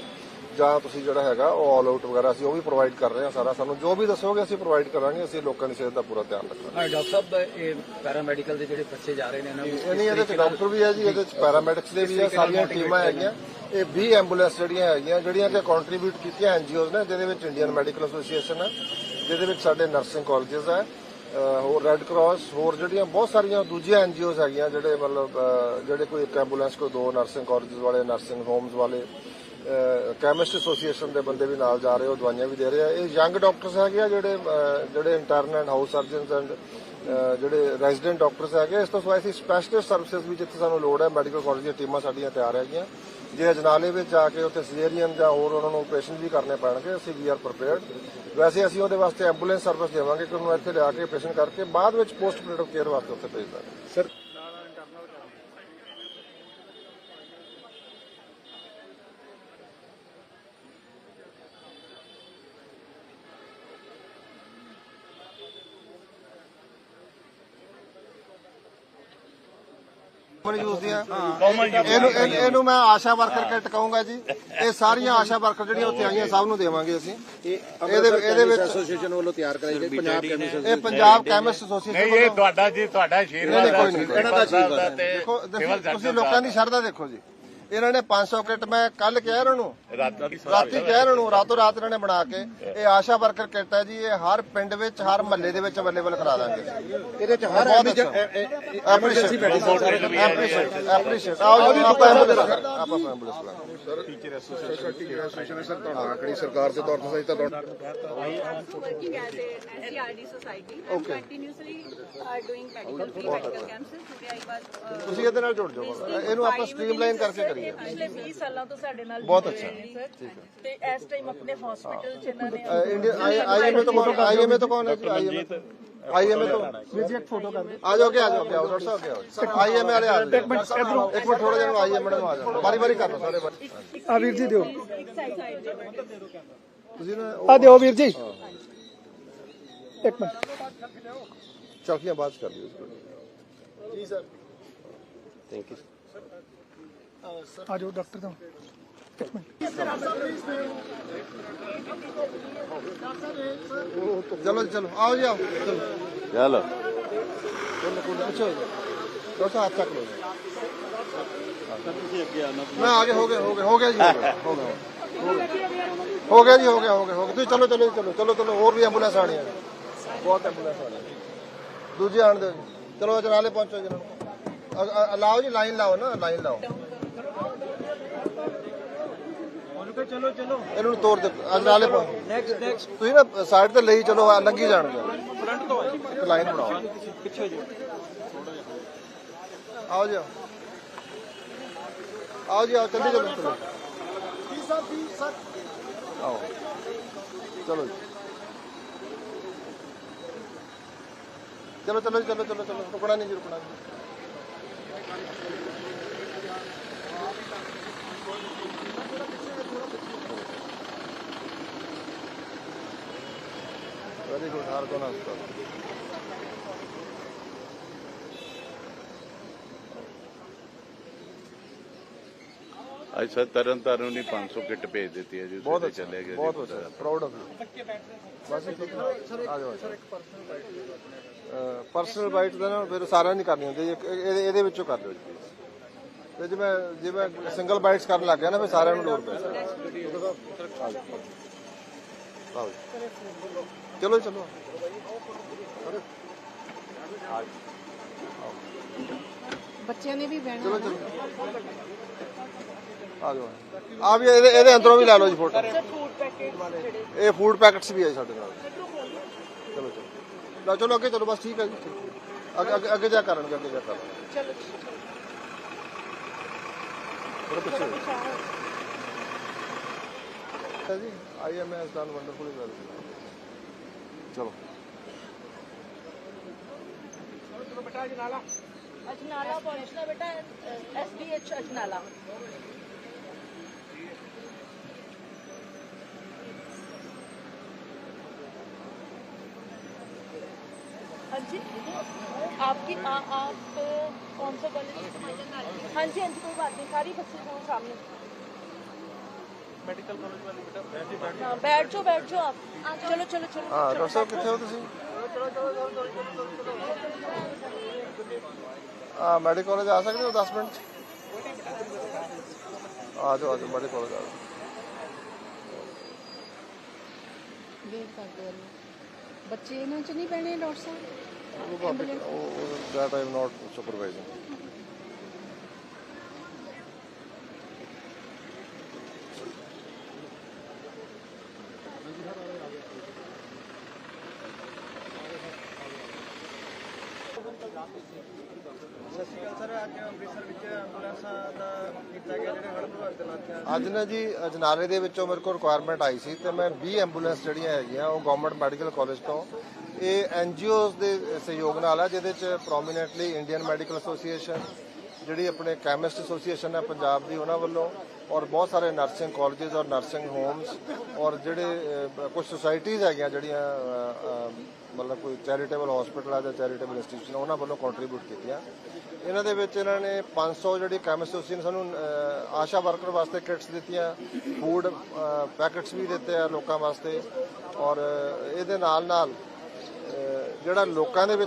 ਜਾਂ ਤੁਸੀਂ ਜਿਹੜਾ ਹੈਗਾ ਉਹ ਆਲ ਆਊਟ ਵਗੈਰਾ ਅਸੀਂ ਉਹ ਵੀ ਪ੍ਰੋਵਾਈਡ ਕਰ ਰਹੇ ਹਾਂ ਸਾਰਾ। ਸਾਨੂੰ ਜੋ ਵੀ ਦੱਸੋਗੇ ਅਸੀਂ ਪ੍ਰੋਵਾਈਡ ਕਰਾਂਗੇ ਅਸੀਂ ਲੋਕਾਂ ਦੀ ਸਿਹਤ ਦਾ ਪੂਰਾ ਧਿਆਨ ਰੱਖਾਂਗੇ।
ਹਾਂ ਡਾਕਟਰ ਸਾਹਿਬ ਇਹ ਪੈਰਾਮੈਡੀਕਲ ਦੇ ਜਿਹੜੇ ਬੱਚੇ ਜਾ ਰਹੇ ਨੇ ਇਹਨਾਂ ਨੂੰ
ਇਹ ਨਹੀਂ ਇਹਦੇ ਚ ਡਾਕਟਰ ਵੀ ਹੈ ਜੀ ਇਹਦੇ ਚ ਪੈਰਾਮੈਡਿਕਸ ਦੇ ਵੀ ਹੈ ਸਾਰੀਆਂ ਟੀਮਾਂ ਹੈਗੀਆਂ। ਇਹ 20 ਐਂਬੂਲੈਂਸ ਜਿਹੜੀਆਂ ਹੈਗੀਆਂ ਜਿਹੜੀਆਂ ਕਿ ਕੰਟਰੀਬਿਊਟ ਕੀਤੀਆਂ ਐਨਜੀਓਜ਼ ਨੇ ਜਿਹਦੇ ਵਿੱਚ ਇੰਡੀਅਨ ਮੈਡੀਕਲ ਐਸੋਸੀਏਸ਼ਨ ਹੈ। ਜਿਹਦੇ ਵਿੱਚ ਸਾਡੇ ਨਰਸਿੰਗ ਕਾਲਜਸ ਹੈ ਹੋਰ ਰੈੱਡ ਕਰਾਸ ਹੋਰ ਜਿਹੜੀਆਂ ਬਹੁਤ ਸਾਰੀਆਂ ਦੂਜੀਆਂ ਐਨਜੀਓਜ਼ ਹੈਗੀਆਂ ਜਿਹੜੇ ਮਤਲਬ ਜਿਹੜੇ ਕੋਈ ਇੱਕ ਐਂਬੂਲੈਂਸ ਕੋਈ ਦੋ ਨਰਸਿੰਗ ਕਾਲਜਸ ਵਾਲੇ ਨਰਸਿੰਗ ਹੋਮਸ ਵਾਲੇ ਕੈਮਿਸਟ ਐਸੋਸੀਏਸ਼ਨ ਦੇ ਬੰਦੇ ਵੀ ਨਾਲ ਜਾ ਰਹੇ, ਉਹ ਦਵਾਈਆਂ ਵੀ ਦੇ ਰਹੇ ਆ। ਇਹ ਯੰਗ ਡਾਕਟਰਸ ਹੈਗੇ ਆ ਜਿਹੜੇ ਜਿਹੜੇ intern and house surgeons and ਜਿਹੜੇ ਰੈਜ਼ੀਡੈਂਟ ਡਾਕਟਰਸ ਹੈਗੇ ਇਸ ਤੋਂ ਸਿਵਾਏ ਅਸੀਂ ਸਪੈਸ਼ਲਿਸਟ ਸਰਵਿਸਿਜ਼ ਵੀ ਜਿੱਥੇ ਸਾਨੂੰ ਲੋੜ ਹੈ ਮੈਡੀਕਲ ਕਾਲਜ ਦੀਆਂ ਟੀਮਾਂ ਸਾਡੀਆਂ ਤਿਆਰ ਹੈਗੀਆਂ। ਜੇ ਅਜਨਾਲੇ ਵਿੱਚ ਜਾ ਕੇ ਉੱਥੇ ਸੀਜ਼ੇਰੀਅਨ ਜਾਂ ਹੋਰ ਉਹਨਾਂ ਨੂੰ ਆਪਰੇਸ਼ਨ ਵੀ ਕਰਨੇ ਪੈਣਗੇ, ਅਸੀਂ ਵੀ ਆਰ ਪ੍ਰੀਪੇਅਰਡ ਵੈਸੇ ਅਸੀਂ ਉਹਦੇ ਵਾਸਤੇ ਐਂਬੂਲੈਂਸ ਸਰਵਿਸ ਦੇਵਾਂਗੇ ਕਿ ਉਹਨੂੰ ਇੱਥੇ ਲਿਆ ਕੇ ਆਪਰੇਸ਼ਨ ਕਰਕੇ ਬਾਅਦ ਵਿੱਚ ਪੋਸਟ ਆਪਰੇਟਿਵ ਕੇਅਰ ਵਾਸਤੇ ਉੱਥੇ ਭੇਜ ਦਾਂਗੇ।
ਸਰ
ਕਾਮਨ ਯੂਜ਼ ਦੀਆਂ ਇਹਨੂੰ ਇਹਨੂੰ- ਇਹਨੂੰ ਮੈਂ ਆਸ਼ਾ ਵਰਕਰ ਕਿੱਟ ਕਹੂੰਗਾ ਜੀ। ਇਹ ਸਾਰੀਆਂ ਆਸ਼ਾ ਵਰਕਰ ਜਿਹੜੀਆਂ ਉੱਥੇ ਆਈਆਂ ਸਭ ਨੂੰ ਦੇਵਾਂਗੇ ਅਸੀਂ। ਇਹਦੇ ਇਹਦੇ ਵਿੱਚ
ਐਸੋਸੀਏਸ਼ਨ ਵੱਲੋਂ ਤਿਆਰ ਕਰਾਈ ਗਈ ਪੰਜਾਬ ਕੈਮਿਸਟ
ਇਹ ਪੰਜਾਬ ਕੈਮਿਸਟ ਐਸੋਸੀਏਸ਼ਨ
ਨਹੀਂ ਇਹ ਤੁਹਾਡਾ ਜੀ ਤੁਹਾਡਾ ਆਸ਼ੀਰਵਾਦ
ਨਹੀਂ, ਕੋਈ
ਹੈ
ਨਹੀਂ,
ਇਹਨਾਂ ਦਾ ਆਸ਼ੀਰਵਾਦ ਤੇ
ਦੇਖੋ ਤੁਸੀਂ ਲੋਕਾਂ ਦੀ ਸ਼ਰਧਾ ਦੇਖੋ ਜੀ। ਇਹਨਾਂ ਨੇ 500 ਕਿੱਟ ਮੈਂ ਕੱਲ ਕਿਹਾ ਇਹਨਾਂ ਨੂੰ।
ਰਾਤੀ
ਕਿਹਾ ਇਹਨਾਂ ਨੂੰ ਰਾਤੋਂ ਰਾਤ ਇਹਨਾਂ ਨੇ ਬਣਾ ਕੇ। ਇਹ ਆਸ਼ਾ ਵਰਕਰ ਕਿੱਟ ਹੈ ਜੀ ਇਹ ਹਰ ਪਿੰਡ ਵਿੱਚ ਹਰ ਮਹੱਲੇ ਦੇ ਵਿੱਚ ਅਵੇਲੇਬਲ ਕਰਾ ਦਾਂਗੇ।
ਇਹਦੇ ਚ ਹਰ
ਬਹੁਤ ਅੱਛਾ। ਐਪਰੀਸ਼ੀਏਟ ਐਪਰੀਸ਼ੀਏਟ ਆਓ ਜੀ ਆਪਾਂ ਐਂਬੂਲੈਂਸ ਆਪਾਂ ambulance
sir teacher association teacher association sir ਤੁਹਾਨੂੰ ਆਕੜੀ ਸਰਕਾਰ ਦੇ ਤੌਰ ਤੇ ਸਹੀ ਤਾਂ ਤੁਹਾਨੂੰ I am
working as a NCRD society and continuously are doing medical free medical camps ਕਿਉਂਕਿ ਆਈ ਵਾਸ
ਤੁਸੀਂ ਇਹਦੇ ਨਾਲ ਜੁੜ ਜਾਓ। ਇਹਨੂੰ ਆਪਾਂ ਸਟ੍ਰੀਮਲਾਈਨ ਕਰਕੇ ਕਰੀਏ।
ਪਿਛਲੇ 20 ਸਾਲਾਂ ਤੋਂ ਸਾਡੇ ਨਾਲ
ਬਹੁਤ ਅੱਛਾ।
ਤੇ ਇਸ ਟਾਈਮ ਆਪਣੇ ਹਸਪੀਟਲ ਚ ਇਹਨਾਂ ਨੇ
ਆਈਐਮਏ ਤੋਂ ਆਈਐਮਏ ਤੋਂ ਕੌਣ ਹੈ ਜੀ? ਆਈਐਮਏ ਆਈਐਮਏ ਤੋਂ।
ਵੀਰ ਜੀ ਇੱਕ ਫੋਟੋ ਕਰ ਦੇ
ਆ ਜਾਓ ਕਿ ਆ ਜਾਓ ਕਿ ਆਓ ਡਾਕਟਰ ਸਾਹਿਬ ਕਿ ਆਓ। ਆਈਐਮਏ ਵਾਲੇ ਆ ਜਾਓ। ਇੱਕ ਮਿੰਟ ਇਧਰੋਂ ਇੱਕ ਮਿੰਟ ਥੋੜਾ ਜਿਹਾ ਆਈਐਮਏ ਨੂੰ ਆ ਜਾਓ। ਬਾਰੀ ਬਾਰੀ ਕਰ ਲਓ ਸਾਰੇ
ਆ ਵੀਰ ਜੀ ਦਿਓ।
ਤੁਸੀਂ ਨਾ
ਆ ਦਿਓ ਵੀਰ ਜੀ। ਇੱਕ ਮਿੰਟ।
ਚੌਕੀਆਂ ਬਾਤ ਕਰ ਲਿਓ ਜੀ ਸਰ। ਥੈਂਕ ਯੂ
ਆ ਜਾਓ ਡਾਕਟਰ
ਸਾਹਿਬ
ਚਲੋ
ਚਲੋ ਆਓ ਜੀ ਆਓ ਚਲੋ ਹੋ ਗਿਆ ਜੀ ਹੋ ਗਿਆ ਹੋ ਗਿਆ ਜੀ ਹੋ ਗਿਆ ਹੋ ਗਿਆ ਹੋ ਗਿਆ ਤੁਸੀਂ ਚਲੋ ਚਲੋ ਚਲੋ ਚਲੋ ਚਲੋ ਹੋਰ ਵੀ ਐਂਬੂਲੈਂਸ ਆਣੀ ਆ ਬਹੁਤ ਐਂਬੂਲੈਂਸ ਆਣੀ ਦੂਜੇ ਆਣ ਦਿਓ ਚਲੋ ਜਨਾਲੇ ਪਹੁੰਚੋ ਜਨਾਬ ਲਾਓ ਜੀ ਲਾਈਨ ਲਾਓ ਨਾ ਲਾਈਨ ਲਾਓ ਚਲੋ ਚਲੋ। ਇਹਨੂੰ ਤੋੜ ਦੇ ਪਹੁੰਚ ਨੈਕਸਟ ਨੈਕਸਟ ਤੁਸੀਂ ਨਾ ਸਾਈਡ ਤੇ ਲਈ ਚਲੋ ਆ ਲੰਗੀ ਜਾਣਗੇ। ਫਰੰਟ ਤੋਂ ਇੱਕ ਲਾਈਨ ਬਣਾਓ। ਪਿੱਛੇ ਜੀ। ਆਓ ਜੀ ਆਓ। ਜੀ ਆਓ ਚੱਲੀ ਚਲੋ ਚਲੋ ਆਓ। ਚਲੋ ਜੀ। ਚਲੋ ਚਲੋ ਜੀ, ਚਲੋ ਚਲੋ ਚਲੋ। ਰੁਕਣਾ ਨਹੀਂ ਜੀ ਰੁਕਣਾ ਨਹੀਂ।
ਅੱਜ ਸਰ ਤਰਨ ਤਾਰਨ ਨੂੰ 500 ਕਿੱਟ ਭੇਜ ਦਿੱਤੀ ਹੈ ਜੀ
ਬਹੁਤ ਅੱਛਾ
ਚਲੇ ਗਏ
ਬਹੁਤ। ਅੱਛਾ ਪ੍ਰਾਊਡ ਆਫ ਯੂ ਬਸ ਠੀਕ ਹੈ ਆ ਜਾਓ ਪਰਸਨਲ ਬਾਈਟ ਦਾ ਨਾ ਫਿਰ ਸਾਰਿਆਂ ਨਹੀਂ ਕਰਨੀ ਹੁੰਦੀ ਇੱਕ- ਇਹਦੇ ਇਹਦੇ ਵਿੱਚੋਂ ਕਰ ਲਿਓ ਜੀ। ਤੇ ਜੇ ਮੈਂ ਜੇ ਮੈਂ ਸਿੰਗਲ ਬਾਈਟਸ ਕਰਨ ਲੱਗ ਗਿਆ ਨਾ ਫਿਰ ਸਾਰਿਆਂ ਨੂੰ ਲੋੜ ਪੈ। ਆਓ। ਚਲੋ ਚਲੋ।
ਬੱਚਿਆਂ ਨੇ ਵੀ ਬਹਿਣਾ
ਚਲੋ ਚਲੋ। ਆ ਜਾਓ। ਆ ਵੀ ਇਹਦੇ ਇਹਦੇ ਅੰਦਰੋਂ ਵੀ ਲੈ ਲਓ ਜੀ ਫੋਟੋ। ਇਹ ਫੂਡ ਪੈਕਟਸ ਵੀ ਹੈ ਸਾਡੇ ਨਾਲ। ਚਲੋ ਚਲੋ। ਲਓ ਚਲੋ ਅੱਗੇ ਚਲੋ ਬਸ ਠੀਕ ਹੈ ਜੀ ਅੱਗੇ ਅੱਗੇ ਜਾ ਕਰਨਗੇ ਅੱਗੇ ਜਾ ਕਰਨਗੇ
ਚਲੋ।
ਥੋੜਾ ਪਿੱਛੇ ਹੋ ਜੀ I M S done wonderfully well ਚਲੋ
ਅਜਨਾਲਾ। ਪਹੁੰਚਣਾ ਬੇਟਾ ਐਸਡੀਐਚ ਅਜਨਾਲਾ। हाँ जी आपकी आ, आप कौन सा कॉलेज हाँ जी हाँ जी कोई बात नहीं सारी बच्चे जो सामने मेडिकल कॉलेज वाली बेटा हाँ बैठ जाओ बैठ जाओ आप चलो चलो चलो
ਹਾਂ ਡਾਕਟਰ ਸਾਹਿਬ ਕਿੱਥੇ ਹੋ ਤੁਸੀਂ ਆ ਮੈਡੀਕਲ ਕਾਲਜ ਆ ਸਕਦੇ ਹੋ 10 ਮਿੰਟ 'ਚ? ਆ ਜਾਓ ਆ ਜਾਓ ਮੈਡੀਕਲ ਕਾਲਜ ਆ ਜਾਓ
ਵੇਟ ਕਰਦੇ ਰਹੋ ਬੱਚੇ ਇਹਨਾਂ ਚ ਨਹੀਂ ਬਹਿਣੇ ਡਾਕਟਰ ਸਾਹਿਬ
ਉਹ ਬਾਕੀ ਉਹ ਦੈਟ ਆਈ ਅੱਜ ਨਾ ਜੀ ਅਜਨਾਰੇ ਦੇ ਵਿੱਚੋਂ ਮੇਰੇ ਕੋਲ ਰਿਕੁਆਇਰਮੈਂਟ ਆਈ ਸੀ ਤੇ ਮੈਂ 20 ਐਂਬੂਲੈਂਸ ਜਿਹੜੀਆਂ ਹੈਗੀਆਂ, ਉਹ ਗਵਰਨਮੈਂਟ ਮੈਡੀਕਲ ਕਾਲਜ ਤੋਂ ਇਹ ਐਨਜੀਓਜ਼ ਦੇ ਸਹਿਯੋਗ ਨਾਲ ਆ, ਜਿਹਦੇ ਚ ਪ੍ਰੋਮੀਨੈਂਟਲੀ ਇੰਡੀਅਨ ਮੈਡੀਕਲ ਐਸੋਸੀਏਸ਼ਨ ਜਿਹੜੀ ਆਪਣੇ ਕੈਮਿਸਟ ਐਸੋਸੀਏਸ਼ਨ ਹੈ ਪੰਜਾਬ ਦੀ, ਉਹਨਾਂ ਵੱਲੋਂ ਔਰ ਬਹੁਤ ਸਾਰੇ ਨਰਸਿੰਗ ਕਾਲਜਸ ਔਰ ਨਰਸਿੰਗ ਹੋਮਸ ਔਰ ਜਿਹੜੇ ਕੁਝ ਸੁਸਾਇਟੀਜ਼ ਹੈਗੀਆਂ ਜਿਹੜੀਆਂ ਮਤਲਬ ਕੋਈ ਚੈਰੀਟੇਬਲ ਹਸਪੀਟਲ ਆ ਜਾਂ ਚੈਰੀਟੇਬਲ ਇੰਸਟੀਟਿਊਸ਼ਨ ਉਹਨਾਂ ਵੱਲੋਂ ਕੰਟਰੀਬਿਊਟ ਕੀਤੀਆਂ। ਇਹਨਾਂ ਦੇ ਵਿੱਚ ਇਹਨਾਂ ਨੇ 500 ਜਿਹੜੀ ਕੈਮਿਸਟਰੀ ਨੇ ਸਾਨੂੰ ਆਸ਼ਾ ਵਰਕਰ ਵਾਸਤੇ ਕਿਟਸ ਦਿੱਤੀਆਂ ਫੂਡ ਪੈਕੇਟਸ ਵੀ ਦਿੱਤੇ ਆ ਲੋਕਾਂ ਵਾਸਤੇ ਔਰ ਇਹਦੇ ਨਾਲ ਨਾਲ ਜਿਹੜਾ ਲੋਕਾਂ ਦੇ ਵਿੱਚ